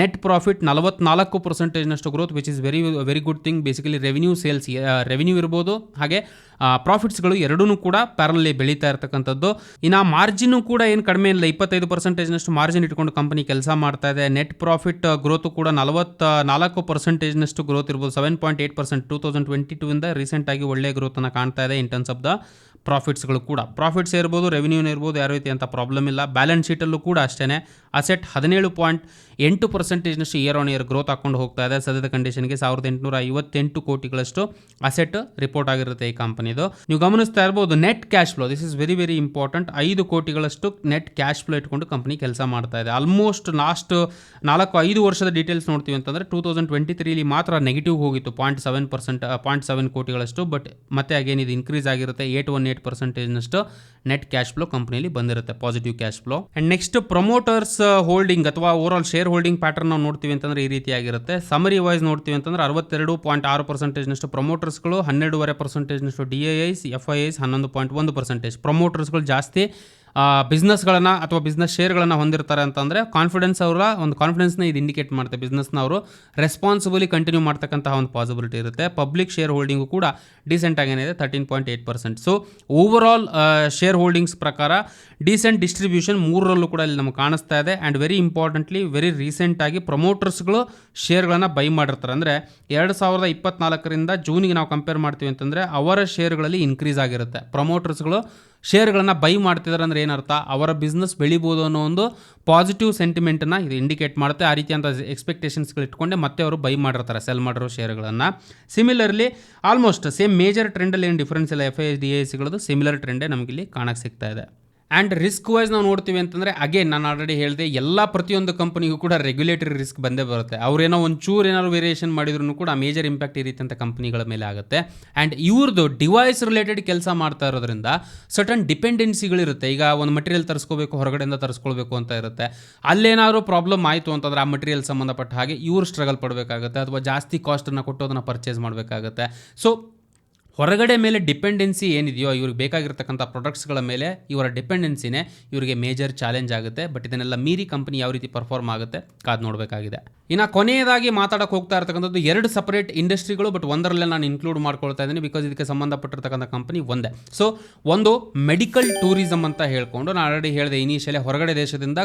ನೆಟ್ ಪ್ರಾಫಿಟ್ ನಲವತ್ನಾಲ್ಕು ಪರ್ಸೆಂಟೇಜ್ನಷ್ಟು growth which is very very good thing basically revenue sales revenue ಇರ್ಬೋದು. ಹಾಗೆ ಪ್ರಾಫಿಟ್ಸ್ಗಳು ಎರಡೂ ಕೂಡ ಪ್ಯಾರಲಲ್ಲಿ ಬೆಳೀತಾ ಇರತಕ್ಕಂಥದ್ದು. ಇನ್ನು ಮಾರ್ಜಿನು ಕೂಡ ಏನು ಕಡಿಮೆ ಇಲ್ಲ. ಇಪ್ಪತ್ತೈದು ಪರ್ಸೆಂಟೇಜ್ನಷ್ಟು ಮಾರ್ಜಿನ್ ಇಟ್ಕೊಂಡು ಕಂಪನಿ ಕೆಲಸ ಮಾಡ್ತಾ ಇದೆ. ನೆಟ್ ಪ್ರಾಫಿಟ್ ಗ್ರೋತ್ ಕೂಡ ನಲವತ್ತ ನಾಲ್ಕು ಪರ್ಸೆಂಟೇಜ್ನಷ್ಟು ಗ್ರೋತ್ ಇರ್ಬೋದು. Seven point eight percent two thousand twenty two ಇಂದ ರೀಸೆಂಟಾಗಿ ಒಳ್ಳೆ ಗ್ರೋತನ್ನು ಕಾಣ್ತಾ ಇದೆ ಇನ್ ಟರ್ಮ್ಸ್ ಆಫ್ ದ ಪ್ರಾಫಿಟ್ಸ್ಗಳು ಕೂಡ. ಪ್ರಾಫಿಟ್ಸ್ ಇರ್ಬೋದು ರೆವಿನ್ಯೂನ ಇರ್ಬೋದು ಯಾವ ರೀತಿ ಅಂತ ಪ್ರಾಬ್ಲಮ್ ಇಲ್ಲ. ಬ್ಯಾಲೆನ್ಸ್ ಶೀಟಲ್ಲೂ ಕೂಡ ಅಷ್ಟೇ ಅಸೆಟ್ ಹದಿನೇಳು ಪಾಯಿಂಟ್ ಎಂಟು ಪರ್ಸೆಂಟೇಜ್ನಷ್ಟು ಇಯರ್ ಆನ್ ಇಯರ್ ಗ್ರೋತ್ ಹಾಕೊಂಡು ಹೋಗ್ತಾ ಇದೆ. ಸದ್ಯದ ಕಂಡೀಷನ್ಗೆ ಸಾವಿರದ ಎಂಟುನೂರ ಐವತ್ತೆಂಟು ಕೋಟಿಗಳಷ್ಟು ಅಸೆಟ್ ರಿಪೋರ್ಟ್ ಆಗಿರುತ್ತೆ ಈ ಕಂಪನಿದು ನೀವು ಗಮನಿಸ್ತಾ ಇರ್ಬೋದು net cash flow this is very very important ಐದು ಕೋಟಿಗಳಷ್ಟು ನೆಟ್ ಕ್ಯಾಶ್ ಫ್ಲೋ ಇಟ್ಕೊಂಡು ಕಂಪನಿ ಕೆಲಸ ಮಾಡ್ತಾ ಇದೆ. ಆಲ್ಮೋಸ್ಟ್ ಲಾಸ್ಟ್ ನಾಲ್ಕು, ಐದು ವರ್ಷದ ಡೀಟೇಲ್ಸ್ ನೋಡ್ತೀವಿ ಅಂತಂದರೆ ಟೂ ತೌಸಂಡ್ ಟ್ವೆಂಟಿ ತ್ರೀಲಿ ಮಾತ್ರ ನೆಗೆಟಿವ್ ಹೋಗಿತ್ತು point seven percent point seven ಕೋಟಿಗಳಷ್ಟು but ಮತ್ತೆ ಅಗೇನ್ ಇದು ಇನ್ಕ್ರೀಸ್ ಆಗಿರುತ್ತೆ ಏಟ್ ಒನ್ ಏಟ್ ಪರ್ಸೆಂಟೇಜ್ನಷ್ಟು ನೆಟ್ ಕ್ಯಾಶ್ ಫ್ಲೋ ಕಂಪನಿಯಲ್ಲಿ ಬಂದಿರುತ್ತೆ positive cash flow and next promoters holding ಅಥವಾ over all share holding pattern ನಾವು ನೋಡ್ತೀವಿ ಅಂತಂದ್ರೆ ಈ ರೀತಿಯಾಗಿರುತ್ತೆ. ಸಮರಿ ವೈಸ್ ನೋಡ್ತೀವಿ ಅಂತಂದ್ರೆ ಅರವತ್ತೆರಡು ಪಾಯಿಂಟ್ ಆರು ಪರ್ಸೆಂಟೇಜ್ನಷ್ಟು ಪ್ರಮೋಟರ್ಸ್ಗಳು ಹನ್ನೆರಡುವರೆ ಪರ್ಸೆಂಟೇಜ್ನಷ್ಟು D I Is F I Is ಹನ್ನೊಂದು ಪಾಯಿಂಟ್ ಒಂದು ಪರ್ಸೆಂಟೇಜ್ ಪ್ರಮೋಟರ್ಸ್ಗಳು ಜಾಸ್ತಿ. ಬಿಸ್ನೆಸ್ಗಳನ್ನು ಅಥವಾ ಬಿಸ್ನೆಸ್ ಶೇರ್ಗಳನ್ನು ಹೊಂದಿರ್ತಾರೆ ಅಂತಂದರೆ ಕಾನ್ಫಿಡೆನ್ಸ್ ಅವರ, ಒಂದು ಕಾನ್ಫಿಡೆನ್ಸ್ನ ಇದು ಇಂಡಿಕೇಟ್ ಮಾಡುತ್ತೆ. ಬಿಸ್ನೆಸ್ನ ಅವರು ರೆಸ್ಪಾನ್ಸಿಬಲಿ ಕಂಟಿನ್ಯೂ ಮಾಡ್ತಕ್ಕಂತಹ ಒಂದು ಪಾಸಿಬಿಲಿಟಿ ಇರುತ್ತೆ. ಪಬ್ಲಿಕ್ ಶೇರ್ ಹೋಲ್ಡಿಂಗು ಕೂಡ decent ಆಗೇನಿದೆ thirteen point eight percent so overall share holdings ಪ್ರಕಾರ ಡೀಸೆಂಟ್ ಡಿಸ್ಟ್ರಿಬ್ಯೂಷನ್ ಮೂರರಲ್ಲೂ ಕೂಡ ಇಲ್ಲಿ ನಮಗೆ ಕಾಣಿಸ್ತಾ ಇದೆ. ಆ್ಯಂಡ್ ವೆರಿ ಇಂಪಾರ್ಟೆಂಟ್ಲಿ ವೆರಿ ರೀಸೆಂಟಾಗಿ ಪ್ರಮೋಟರ್ಸ್ಗಳು ಶೇರ್ಗಳನ್ನು ಬೈ ಮಾಡಿರ್ತಾರೆ. ಅಂದರೆ ಎರಡು ಸಾವಿರದ ಇಪ್ಪತ್ನಾಲ್ಕರಿಂದ ಜೂನಿಗೆ ನಾವು ಕಂಪೇರ್ ಮಾಡ್ತೀವಿ ಅಂತಂದರೆ ಅವರ ಶೇರ್ಗಳಲ್ಲಿ ಇನ್ಕ್ರೀಸ್ ಆಗಿರುತ್ತೆ. ಪ್ರಮೋಟರ್ಸ್ಗಳು ಶೇರ್ಗಳನ್ನು ಬೈ ಮಾಡ್ತಿದ್ದಾರೆ ಅಂದರೆ ಏನರ್ಥ? ಅವರ ಬಿಸ್ನೆಸ್ ಬೆಳಿಬೋದು ಅನ್ನೋ ಒಂದು ಪಾಸಿಟಿವ್ ಸೆಂಟಿಮೆಂಟನ್ನು ಇದು ಇಂಡಿಕೇಟ್ ಮಾಡುತ್ತೆ. ಆ ರೀತಿಯಂಥ ಎಕ್ಸ್ಪೆಕ್ಟೇಷನ್ಸ್ಗಳು ಇಟ್ಕೊಂಡೆ ಮತ್ತೆ ಅವರು ಬೈ ಮಾಡಿರ್ತಾರೆ ಸೆಲ್ ಮಾಡಿರೋ ಶೇರ್ಗಳನ್ನು ಸಿಮಿಲರ್ಲಿ ಆಲ್ಮೋಸ್ಟ್ ಸೇಮ್ ಮೇಜರ್ ಟ್ರೆಂಡಲ್ಲಿ ಏನು ಡಿಫ್ರೆನ್ಸ್ ಇಲ್ಲ ಎಫ್ ಐ ಡಿ ಎ ಸಿಗಳದು ಸಿಮಿಲರ್ ಟ್ರೆಂಡೇ ನಮಗಿಲ್ಲಿ ಕಾಣಕ್ಕೆ ಸಿಗ್ತಾ ಇದೆ. ಆ್ಯಂಡ್ ರಿಸ್ಕ್ ವೈಸ್ ನಾವು ನೋಡ್ತೀವಿ ಅಂತಂದರೆ ಅಗೇನ್ ನಾನು ಆಲ್ರೆಡಿ ಹೇಳಿದೆ, ಎಲ್ಲ ಪ್ರತಿಯೊಂದು ಕಂಪ್ನಿಗೂ ಕೂಡ ರೆಗ್ಯುಲೇಟರಿ ರಿಸ್ಕ್ ಬಂದೇ ಬರುತ್ತೆ. ಅವ್ರೇನೋ ಒಂಚೂರು ಏನಾದ್ರು ವೇರಿಯೇಷನ್ ಮಾಡಿದ್ರು ಕೂಡ ಮೇಜರ್ ಇಂಪ್ಯಾಕ್ಟ್ ಈ ರೀತಿಯಂಥ ಕಂಪ್ನಿಗಳ ಮೇಲೆ ಆಗುತ್ತೆ. ಆ್ಯಂಡ್ ಇವ್ರದ್ದು ಡಿವೈಸ್ ರಿಲೇಟೆಡ್ ಕೆಲಸ ಮಾಡ್ತಾ ಇರೋದ್ರಿಂದ ಸಟನ್ ಡಿಪೆಂಡೆನ್ಸಿಗಳಿರುತ್ತೆ ಈಗ ಒಂದು ಮಟೀರಿಯಲ್ ತರಿಸ್ಕೋಬೇಕು, ಹೊರಗಡೆಯಿಂದ ತರಿಸ್ಕೊಳ್ಬೇಕು ಅಂತ ಇರುತ್ತೆ. ಅಲ್ಲೇನಾದರೂ ಪ್ರಾಬ್ಲಮ್ ಆಯಿತು ಅಂತಂದರೆ ಆ ಮಟೀರಿಯಲ್ ಸಂಬಂಧಪಟ್ಟ ಹಾಗೆ ಇವರು ಸ್ಟ್ರಗಲ್ ಪಡಬೇಕಾಗುತ್ತೆ, ಅಥವಾ ಜಾಸ್ತಿ ಕಾಸ್ಟನ್ನು ಕೊಟ್ಟು ಅದನ್ನು ಪರ್ಚೇಸ್ ಮಾಡಬೇಕಾಗುತ್ತೆ. ಸೊ ಹೊರಗಡೆ ಮೇಲೆ ಡಿಪೆಂಡೆನ್ಸಿ ಏನಿದೆಯೋ, ಇವ್ರಿಗೆ ಬೇಕಾಗಿರ್ತಕ್ಕಂಥ ಪ್ರಾಡಕ್ಟ್ಸ್ಗಳ ಮೇಲೆ ಇವರ ಡಿಪೆಂಡೆನ್ಸಿನೇ ಇವರಿಗೆ ಮೇಜರ್ ಚಾಲೆಂಜ್ ಆಗುತ್ತೆ. ಬಟ್ ಇದನ್ನೆಲ್ಲ ಮೀರಿ ಕಂಪನಿ ಯಾವ ರೀತಿ ಪರ್ಫಾರ್ಮ್ ಆಗುತ್ತೆ ಕಾದು ನೋಡಬೇಕಾಗಿದೆ. ಇನ್ನು ಕೊನೆಯದಾಗಿ ಮಾತಾಡಕ್ಕೆ ಹೋಗ್ತಾ ಇರ್ತಕ್ಕಂಥದ್ದು ಎರಡು ಸಪರೇಟ್ ಇಂಡಸ್ಟ್ರಿಗಳು, ಬಟ್ ಒಂದರಲ್ಲೇ ನಾನು ಇನ್ಕ್ಲೂಡ್ ಮಾಡ್ಕೊಳ್ತಾ ಇದ್ದೀನಿ ಬಿಕಾಸ್ ಇದಕ್ಕೆ ಸಂಬಂಧಪಟ್ಟಿರ್ತಕ್ಕಂಥ ಕಂಪನಿ ಒಂದೇ. ಸೊ ಒಂದು ಮೆಡಿಕಲ್ ಟೂರಿಸಮ್ ಅಂತ ಹೇಳ್ಕೊಂಡು ನಾನು ಆಲ್ರೆಡಿ ಹೇಳಿದೆ ಇನಿಷಿಯಲಿ ಹೊರಗಡೆ ದೇಶದಿಂದ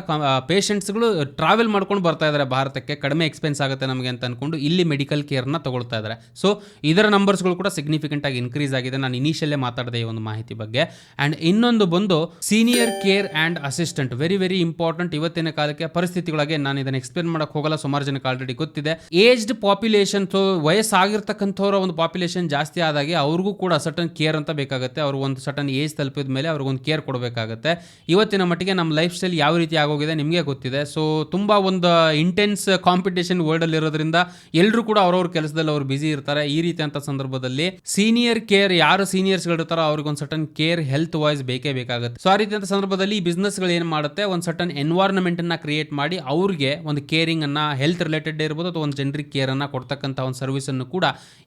ಪೇಷಂಟ್ಸ್ಗಳು ಟ್ರಾವೆಲ್ ಮಾಡ್ಕೊಂಡು ಬರ್ತಾ ಇದ್ದಾರೆ ಭಾರತಕ್ಕೆ ಕಡಿಮೆ ಎಕ್ಸ್ಪೆನ್ಸ್ ಆಗುತ್ತೆ ನಮಗೆ ಅಂತ ಅಂದ್ಕೊಂಡು ಇಲ್ಲಿ ಮೆಡಿಕಲ್ ಕೇರ್ನ ತಗೊಳ್ತಾ ಇದ್ದಾರೆ ಸೊ ಇದರ ನಂಬರ್ಸ್ಗಳು ಕೂಡ ಸಿಗ್ನಿಫಿಕೆಂಟ್ ಆಗಿ ಇನ್ಕ್ರೀಸ್ ಆಗಿದೆ. ನಾನು ಇನಿಷಿಯಲ್ಲೇ ಮಾತಾಡಿದೆ ಈ ಒಂದು ಮಾಹಿತಿ ಬಗ್ಗೆ. ಆ್ಯಂಡ್ ಇನ್ನೊಂದು ಬಂದು senior care and assistant very very important ಇವತ್ತಿನ ಕಾಲಕ್ಕೆ ಪರಿಸ್ಥಿತಿಗಳಿಗೆ ನಾನು ಇದನ್ನು ಎಕ್ಸ್ಪ್ಲೇನ್ ಮಾಡೋಕೆ ಹೋಗಲ್ಲ. ಸುಮಾರು ಜನಕ್ಕೆ ಆಲ್ರೆಡಿ ಗೊತ್ತಿದೆ. ಏಜ್ಡ್ ಪಾಪ್ಯುಲೇಷನ್ ವಯಸ್ಸಾಗಿರ್ತಕ್ಕಂಥವ್ರ ಒಂದು ಪಾಪ್ಯುಲೇಷನ್ ಜಾಸ್ತಿ ಆದಾಗೆ ಅವ್ರಿಗೂ ಕೂಡ ಸಟನ್ ಕೇರ್ ಅಂತ ಬೇಕಾಗುತ್ತೆ. ಅವ್ರು ಒಂದು ಸಟನ್ ಏಜ್ ತಲುಪಿದ ಮೇಲೆ ಅವ್ರಿಗೊಂದು ಕೇರ್ ಕೊಡಬೇಕಾಗುತ್ತೆ. ಇವತ್ತಿನ ಮಟ್ಟಿಗೆ ನಮ್ಮ ಲೈಫ್ ಸ್ಟೈಲ್ ಯಾವ ರೀತಿ ಆಗೋಗಿದೆ ನಿಮಗೆ ಗೊತ್ತಿದೆ. ಸೊ ತುಂಬ ಒಂದು ಇಂಟೆನ್ಸ್ ಕಾಂಪಿಟೇಷನ್ ವರ್ಲ್ಡಲ್ಲಿ ಇರೋದ್ರಿಂದ ಎಲ್ಲರೂ ಕೂಡ ಅವ್ರವ್ರ ಕೆಲಸದಲ್ಲಿ ಅವ್ರು ಬಿಸಿ ಇರ್ತಾರೆ. ಈ ರೀತಿ ಅಂತ ಸಂದರ್ಭದಲ್ಲಿ ಸೀನಿಯರ್ ಕೇರ್ ಯಾರು ಸೀನಿಯರ್ಸ್ಗಳು ಇರ್ತಾರೋ ಅವ್ರಿಗೆ ಒಂದು ಸಟನ್ ಕೇರ್ ಹೆಲ್ತ್ ವೈಸ್ ಬೇಕೇ ಬೇಕಾಗುತ್ತೆ. ಸೊ ಆ ರೀತಿಯಂಥ ಸಂದರ್ಭದಲ್ಲಿ ಈ ಬಿಸ್ನೆಸ್ಗಳು ಏನು ಮಾಡುತ್ತೆ? ಒಂದು ಸಟನ್ ಎನ್ವೈರ್ನ್ಮೆಂಟನ್ನು ಕ್ರಿಯೇಟ್ ಮಾಡಿ ಅವ್ರಿಗೆ ಒಂದು ಕೇರಿಂಗ್ ಅನ್ನ ಹೆಲ್ತ್ ರಿಲೇಟೆಡ್ ಇರ್ಬೋದು ಅಥವಾ ಒಂದು ಜನರಿಗೆ ಕೇರ್ ಅನ್ನ ಕೊಡ್ತಕ್ಕಂಥ ಒಂದು ಸರ್ವಿಸ್ ಅನ್ನು ಕೂಡ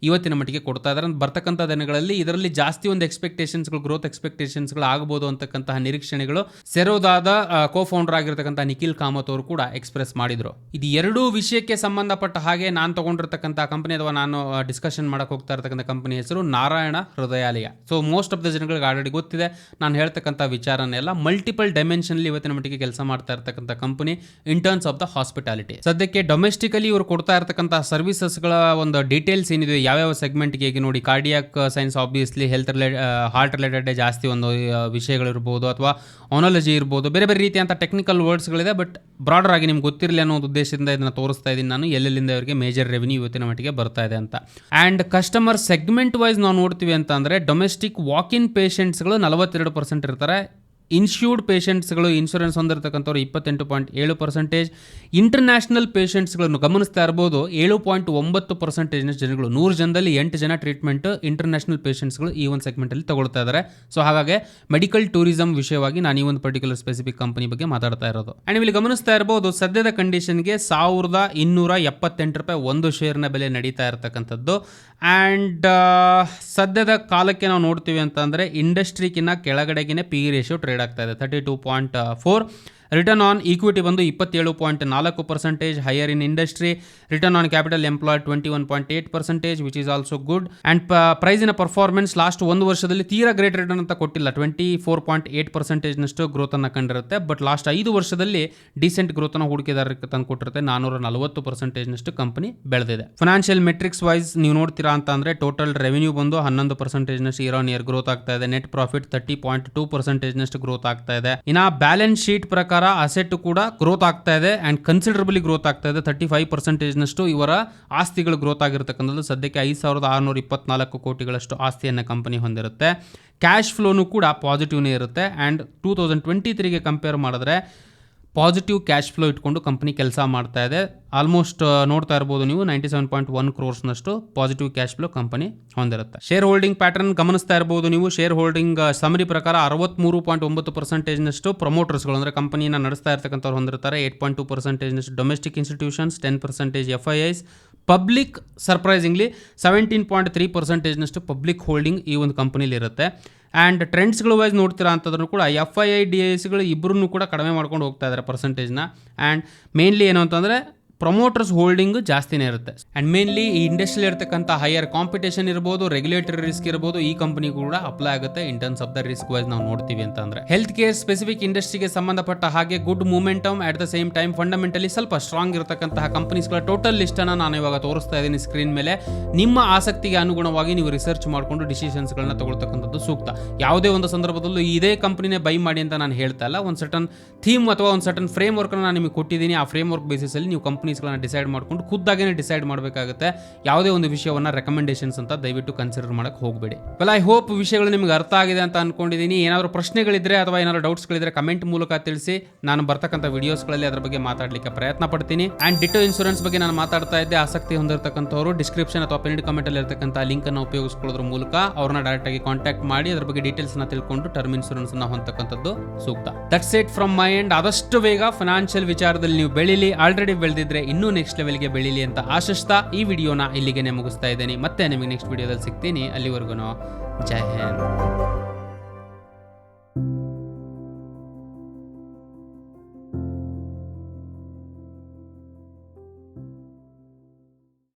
ಇವತ್ತಿನ ಮಟ್ಟಿಗೆ ಕೊಡ್ತಾ ಇದ್ದಾರೆ ಬರ್ತಕ್ಕಂಥ ದಿನಗಳಲ್ಲಿ ಇದರಲ್ಲಿ ಜಾಸ್ತಿ ಒಂದು ಎಕ್ಸ್ಪೆಕ್ಟೇಷನ್ಸ್ಗಳು ಗ್ರೋತ್ ಎಕ್ಸ್ಪೆಕ್ಟೇಷನ್ಸ್ಗಳು ಆಗಬಹುದು ಅಂತಕ್ಕಂತಹ ನಿರೀಕ್ಷಣೆಗಳು ಸೆರೋದಾದ ಕೋ ಫೌಂಡರ್ ಆಗಿರ್ತಕ್ಕಂಥ ನಿಖಿಲ್ ಕಾಮತ್ ಅವರು ಕೂಡ ಎಕ್ಸ್ಪ್ರೆಸ್ ಮಾಡಿದ್ರು. ಇದು ಎರಡೂ ವಿಷಯಕ್ಕೆ ಸಂಬಂಧಪಟ್ಟ ಹಾಗೆ ನಾನು ತಗೊಂಡಿರ್ತಕ್ಕಂಥ ಕಂಪನಿ ಅಥವಾ ನಾನು ಡಿಸ್ಕಷನ್ ಮಾಡಕ್ಕೆ ಹೋಗ್ತಾ ಇರ್ತಕ್ಕಂಥ ಕಂಪನಿ ಹೆಸರು Narayana Hrudayalaya. So most of the ಜನಗಳಿಗೆ ಆಲ್ರೆಡಿ ಗೊತ್ತಿದೆ. ನಾನು ಹೇಳ್ತಕ್ಕಂಥ ವಿಚಾರನೆಲ್ಲ ಮಲ್ಟಿಪಲ್ ಡೈಮೆನ್ಷನ್ಲಿ ಇವತ್ತಿನ ಮಟ್ಟಿಗೆ ಕೆಲಸ ಮಾಡ್ತಾ ಇರ್ತಕ್ಕಂಥ company in terms of the hospitality ಸದ್ಯಕ್ಕೆ ಡೊಮೆಸ್ಟಿಕಲಿ ಇವರು ಕೊಡ್ತಾ ಇರ್ತಕ್ಕಂಥ ಸರ್ವಿಸಸ್ಗಳ ಒಂದು ಡೀಟೇಲ್ಸ್ ಏನಿದೆ ಯಾವ್ಯಾವ ಸೆಗ್ಮೆಂಟ್ಗೆ ಈಗ ನೋಡಿ cardiac science obviously health relate heart related ಜಾಸ್ತಿ ಒಂದು ಆ, ವಿಷಯಗಳಿರ್ಬೋದು ಅಥವಾ ಆನಾಲಜಿ ಇರ್ಬೋದು ಬೇರೆ ಬೇರೆ ರೀತಿಯಂಥ ಟೆಕ್ನಿಕಲ್ ವರ್ಡ್ಸ್ಗಳಿದೆ ಬಟ್ ಬ್ರಾಡರ್ ಆಗಿ ನಿಮ್ಗೆ ಗೊತ್ತಿರಲಿ ಅನ್ನೋ ಉದ್ದೇಶದಿಂದ ಇದನ್ನು ತೋರಿಸ್ತಾ ಇದ್ದೀನಿ ನಾನು. ಎಲ್ಲೆಲ್ಲಿಂದ ಅವರಿಗೆ ಮೇಜರ್ ರೆವೆನ್ಯೂ ಇವತ್ತಿನ ಮಟ್ಟಿಗೆ ಬರ್ತಾ ಇದೆ ಅಂತ. ಆ್ಯಂಡ್ ಕಸ್ಟಮರ್ ಸೆಗ್ಮೆಂಟ್ ವೈಸ್ ನಾವು ನೋಡ್ತೀವಿ ಅಂತ ಅಂದರೆ ಡೊಮೆಸ್ಟಿಕ್ ವಾಕ್ ಇನ್ ಪೇಷಂಟ್ಸ್ಗಳು ನಲವತ್ತೆರಡು ಪರ್ಸೆಂಟ್ ಇರ್ತಾರೆ. ಇನ್ಶ್ಯೂರ್ಡ್ ಪೇಷಂಟ್ಸ್ಗಳು ಇನ್ಶೂರೆನ್ಸ್ ಹೊಂದಿರತಕ್ಕಂಥವ್ರು ಇಪ್ಪತ್ತೆಂಟು ಪಾಯಿಂಟ್ ಏಳು ಪರ್ಸೆಂಟೇಜ್. ಇಂಟರ್ನ್ಯಾಷನಲ್ ಪೇಷಂಟ್ಸ್ಗಳನ್ನು ಗಮನಿಸ್ತಾ ಇರ್ಬೋದು, ಏಳು ಪಾಯಿಂಟ್ ಒಂಬತ್ತು ಪರ್ಸೆಂಟೇಜ್ನಷ್ಟು ಜನಗಳು. ನೂರು ಜನದಲ್ಲಿ ಎಂಟು ಜನ ಟ್ರೀಟ್ಮೆಂಟ್ ಇಂಟರ್ನ್ಯಾಷನಲ್ ಪೇಷಂಟ್ಸ್ಗಳು ಈ ಒಂದು ಸೆಗ್ಮೆಂಟಲ್ಲಿ ತಗೊಳ್ತಾ ಇದ್ದಾರೆ ಸೊ, ಹಾಗಾಗಿ ಮೆಡಿಕಲ್ ಟೂರಿಸಂ ವಿಷಯವಾಗಿ ನಾನು ಈ ಒಂದು ಪರ್ಟಿಕ್ಯುಲರ್ ಸ್ಪೆಸಿಫಿಕ್ ಕಂಪನಿ ಬಗ್ಗೆ ಮಾತಾಡ್ತಾ ಇರೋದು. ಆ್ಯಂಡ್ ಇಲ್ಲಿ ಗಮನಿಸ್ತಾ ಇರ್ಬೋದು, ಸದ್ಯದ ಕಂಡೀಷನ್ಗೆ ಸಾವಿರದ ಇನ್ನೂರ ಎಪ್ಪತ್ತೆಂಟು ರೂಪಾಯಿ ಒಂದು ಶೇರ್ನ ಬೆಲೆ ನಡೀತಾ ಇರತಕ್ಕಂಥದ್ದು. ಆ್ಯಂಡ್ ಸದ್ಯದ ಕಾಲಕ್ಕೆ ನಾವು ನೋಡ್ತೀವಿ ಅಂತಂದರೆ ಇಂಡಸ್ಟ್ರಿಗಿನ್ನ ಕೆಳಗಡೆಗಿನ ಪಿ ರೇಷಿಯೋ ಟ್ರೇಡ್ ಆಗ್ತಾ ಇದೆ. Thirty two point four return on equity ಬಂದು ಇಪ್ಪತ್ತೇಳು ಪಾಯಿಂಟ್ ನಾಲ್ಕು percentage higher in industry return on capital employed twenty one point eight percentage which is also good and ಪ್ರೈಸಿನ performance last ಒಂದು ವರ್ಷದಲ್ಲಿ ತೀರಾ great return ಅಂತ ಕೊಟ್ಟಿಲ್ಲ. ಟ್ವೆಂಟಿ ಫೋರ್ ಪಾಯಿಂಟ್ ಏಟ್ ಪರ್ಸೆಂಟೇಜ್ನಷ್ಟು ಗ್ರೋತನ್ನು ಕಂಡಿರುತ್ತೆ. ಬಟ್ ಲಾಸ್ಟ್ ಐದು ವರ್ಷದಲ್ಲಿ ಡೀಸೆಂಟ್ ಗ್ರೋತನ್ನು ಹೂಡಿಕೆದಾರರಿಗೆ ತಂದು ಕೊಟ್ಟಿರುತ್ತೆ. ನಾನೂರ ನಲವತ್ತು ಪರ್ಸೆಂಟೇಜ್ನಷ್ಟು ಕಂಪನಿ ಬೆಳೆದಿದೆ. ಫೈನಾನ್ಷಿಯಲ್ ಮೆಟ್ರಿಕ್ಸ್ ವೈಸ್ ನೀವು ನೋಡ್ತೀರಾ ಅಂತ ಅಂದರೆ ಟೋಟಲ್ ರೆವೆನ್ಯೂ ಬಂದು ಹನ್ನೊಂದು ಪರ್ಸೆಂಟೇಜ್ನಷ್ಟು ಇಯರ್ ಆನ್ ಇಯರ್ ಗ್ರೋತ್ ಆಗ್ತಾ ಇದೆ. Net profit thirty point two ಪರ್ಸೆಂಟೇಜ್ನಷ್ಟು growth ಆಗ್ತಾ ಇದೆ. ಇನ್ನು ಬ್ಯಾಲೆನ್ಸ್ ಶೀಟ್ ಪ್ರಕಾರ ಅಸೆಟ್ ಕೂಡ ಗ್ರೋತ್ ಆಗ್ತಾ ಇದೆ ಆ್ಯಂಡ್ ಕನ್ಸಿಡರಬಲಿ ಗ್ರೋತ್ ಆಗ್ತಾ ಇದೆ. ತರ್ಟಿ ಫೈವ್ ಪರ್ಸೆಂಟೇಜ್ನಷ್ಟು ಇವರ ಆಸ್ತಿಗಳು ಗ್ರೋತ್ ಆಗಿರ್ತಕ್ಕಂಥದ್ದು. ಸದ್ಯಕ್ಕೆ ಐದು ಸಾವಿರದ ಆರುನೂರ ಇಪ್ಪತ್ನಾಲ್ಕು ಕೋಟಿಗಳಷ್ಟು ಆಸ್ತಿಯನ್ನು ಕಂಪನಿ ಹೊಂದಿರುತ್ತೆ. ಕ್ಯಾಶ್ ಫ್ಲೋನು ಕೂಡ ಪಾಸಿಟಿವ್ನೇ ಇರುತ್ತೆ. ಆ್ಯಂಡ್ ಟೂ ತೌಸಂಡ್ ಟ್ವೆಂಟಿ ತ್ರೀಗೆ ಕಂಪೇರ್ ಮಾಡಿದ್ರೆ ಪಾಸಿಟಿವ್ ಕ್ಯಾಶ್ ಫ್ಲೋ ಇಟ್ಕೊಂಡು ಕಂಪನಿ ಕೆಲಸ ಮಾಡ್ತಾ ಇದೆ. ಆಲ್ಮೋಸ್ಟ್ ನೋಡ್ತಾ ಇರ್ಬೋದು ನೀವು ನೈಂಟಿ ಸೆವೆನ್ ಪಾಯಿಂಟ್ ಒನ್ ಕ್ರೋರ್ಸ್ನಷ್ಟು ಪಾಸಿಟಿವ್ ಕ್ಯಾಶ್ ಫ್ಲೋ ಕಂಪನಿ ಹೊಂದಿರುತ್ತೆ. ಶೇರ್ ಹೋಲ್ಡಿಂಗ್ ಪ್ಯಾಟರ್ನ್ ಗಮನಿಸ್ತಾ ಇರ್ಬೋದು ನೀವು. ಶೇರ್ ಹೋಲ್ಡಿಂಗ್ ಸಮರಿ ಪ್ರಕಾರ ಅರವತ್ತ್ಮೂರು ಪಾಯಿಂಟ್ ಒಂಬತ್ತು ಪರ್ಸೆಂಟೇಜ್ನಷ್ಟು ಪ್ರಮೋಟರ್ಸ್ಗಳು ಅಂದರೆ ಕಂಪನಿನ ನಡೆಸ್ತಾ ಇರ್ತಕ್ಕಂಥವ್ರು ಹೊಂದಿರ್ತಾರೆ. Eight point two ಪರ್ಸೆಂಟೇಜ್ನಷ್ಟು domestic institutions ten percentage F I Is public surprisingly seventeen point three ಪರ್ಸೆಂಟೇಜ್ನಷ್ಟು public holding ಈ ಒಂದು ಕಂಪನಿಲಿ ಇರುತ್ತೆ. ಆ್ಯಂಡ್ ಟ್ರೆಂಡ್ಸ್ಗಳು ವೈಸ್ ನೋಡ್ತೀರಾ ಅಂತಂದ್ರೂ ಕೂಡ ಎಫ್ ಐ ಐ ಡಿ ಎಸ್ಗಳು ಇಬ್ಬರೂ ಕೂಡ ಕಡಿಮೆ ಮಾಡ್ಕೊಂಡು ಹೋಗ್ತಾ ಇದ್ದಾರೆ ಪರ್ಸೆಂಟೇಜ್ನ ಆ್ಯಂಡ್ ಮೇನ್ಲಿ ಏನು ಅಂತಂದರೆ ಪ್ರಮೋಟರ್ಸ್ ಹೋಲ್ಡಿಂಗ್ ಜಾಸ್ತಿನೇ ಇರುತ್ತೆ. ಅಂಡ್ ಮೇನ್ಲಿ ಈ ಇಂಡಸ್ಟ್ರಿಯಲ್ಲಿ ಇರ್ತಕ್ಕಂಥ ಹೈಯರ್ ಕಾಂಪಿಟೇಷನ್ ಇರ್ಬೋದು ರೆಗ್ಯುಲೇಟರಿ ರಿಸ್ಕ್ ಇರ್ಬೋದು, ಈ ಕಂಪನಿ ಕೂಡ ಅಪ್ಲೈ ಆಗುತ್ತೆ in terms of the risk wise ನಾವು ನೋಡ್ತೀವಿ ಅಂತ ಅಂದ್ರೆ ಹೆಲ್ತ್ ಕೇರ್ ಸ್ಪೆಸಿಫಿಕ್ ಇಂಡಸ್ಟ್ರಿಗೆ ಸಂಬಂಧಪಟ್ಟ ಹಾಗೆ good momentum at the same time fundamentally ಸ್ವಲ್ಪ ಸ್ಟ್ರಾಂಗ್ ಇರತಕ್ಕಂತಹ ಕಂಪನೀಸ್ಗಳ ಟೋಟಲ್ ಲಿಸ್ಟ್ ಅನ್ನ ನಾನು ಇವಾಗ ತೋರಿಸ್ತಾ ಇದ್ದೀನಿ ಸ್ಕ್ರೀನ್ ಮೇಲೆ. ನಿಮ್ಮ ಆಸಕ್ತಿಗೆ ಅನುಗುಣವಾಗಿ ನೀವು ರಿಸರ್ಚ್ ಮಾಡಿಕೊಂಡು ಡಿಸಿಷನ್ಸ್ಗಳನ್ನ ತಗೊಳ್ತಕ್ಕಂಥದ್ದು ಸೂಕ್ತ. ಯಾವುದೇ ಒಂದು ಸಂದರ್ಭದಲ್ಲೂ ಇದೇ ಕಂಪನಿನೇ ಬೈ ಮಾಡಿ ಅಂತ ನಾನು ಹೇಳ್ತಾ ಇಲ್ಲ. ಒಂದು ಸರ್ಟನ್ ಥೀಮ್ ಅಥವಾ ಒಂದು ಸರ್ಟನ್ ಫ್ರೇಮ್ ವರ್ಕ್ ನಾನು ನಿಮಗೆ ಕೊಟ್ಟಿದ್ದೀನಿ. ಆ ಫ್ರೇಮ್ ವರ್ಕ್ ಬೇಸಿಸಲ್ಲಿ ನೀವು ಕಂಪನೀಸ್ಗಳನ್ನ ಡಿಸೈಡ್ ಮಾಡ್ಕೊಂಡು ಖುದ್ದಾಗೇನೆ ಡಿಸೈಡ್ ಮಾಡಬೇಕಾಗುತ್ತೆ. ಯಾವುದೇ ಒಂದು ವಿಷಯವನ್ನು ರೆಕಮೆಂಡೇಶನ್ಸ್ ಅಂತ ದಯವಿಟ್ಟು ಕನ್ಸಿಡರ್ ಮಾಡಕ್ಕೆ ಹೋಗಬೇಡಿ. ವೆಲ್ ಐ ಹೋಪ್ ವಿಷಯಗಳು ನಿಮಗೆ ಅರ್ಥ ಆಗಿದೆ ಅಂತ ಅನ್ಕೊಂಡಿದ್ದೀನಿ ಏನಾದರೂ ಪ್ರಶ್ನೆಗಳಿದ್ರೆ ಅಥವಾ ಏನಾದರೂ ಡೌಟ್ಸ್ಗಳಿದ್ರೆ ಕಮೆಂಟ್ ಮೂಲಕ ತಿಳಿಸಿ. ನಾನು ಬರ್ತಕ್ಕಂಥ ವಿಡಿಯೋಸ್ಗಳಲ್ಲಿ ಅದರ ಬಗ್ಗೆ ಮಾತಾಡಲಿಕ್ಕೆ ಪ್ರಯತ್ನ ಪಡ್ತೀನಿ. ಆ್ಯಂಡ್ ಡಿಟೋ ಇನ್ಶೂರೆನ್ಸ್ ಬಗ್ಗೆ ನಾನು ಮಾತಾಡ್ತಾ ಇದ್ದೆ. ಆಸಕ್ತಿ ಹೊಂದಿರತಕ್ಕಂಥವ್ರು ಡಿಸ್ಕ್ರಿಪ್ಷನ್ ಅಥವಾ ಪಿನ್ ಕಮೆಂಟಲ್ಲಿರ್ತಕ್ಕಂಥ ಲಿಂಕನ್ನು ಉಪಯೋಗಿಸ್ಕೊಳ್ಳೋದ್ರ ಮೂಲಕ ಅವ್ರನ್ನ ಡೈರೆಕ್ಟಾಗಿ ಕಾಂಟ್ಯಾಕ್ಟ್ ಮಾಡಿ ಅದರ ಬಗ್ಗೆ ಡೀಟೇಲ್ಸ್ನ ತಿಳ್ಕೊಂಡು ಟರ್ಮ್ ಇನ್ಶೂರೆನ್ಸ್ನ ಹೊಂದತಕ್ಕಂಥದ್ದು ಸೂಕ್ತ. That's it from my end ಆದಷ್ಟು ಬೇಗ ಫೈನಾನ್ಷಿಯಲ್ ವಿಚಾರದಲ್ಲಿ ನೀವು ಬೆಳೀಲಿ. ಆಲ್ರೆಡಿ ಬೆಳೆದಿದ್ರೆ ಇನ್ನೂ ನೆಕ್ಸ್ಟ್ ಲೆವೆಲ್ಗೆ ಬೆಳೀಲಿ ಅಂತ ಆಶಿಸ್ತಾ ಈ ವಿಡಿಯೋನ ಇಲ್ಲಿಗೆ ಮುಗಿಸ್ತಾ ಇದ್ದೀನಿ. ಮತ್ತೆ ನಿಮಗೆ ನೆಕ್ಸ್ಟ್ ವಿಡಿಯೋದಲ್ಲಿ ಸಿಗ್ತೀನಿ. ಅಲ್ಲಿವರೆಗೂ ಜೈ ಹಿಂದ್.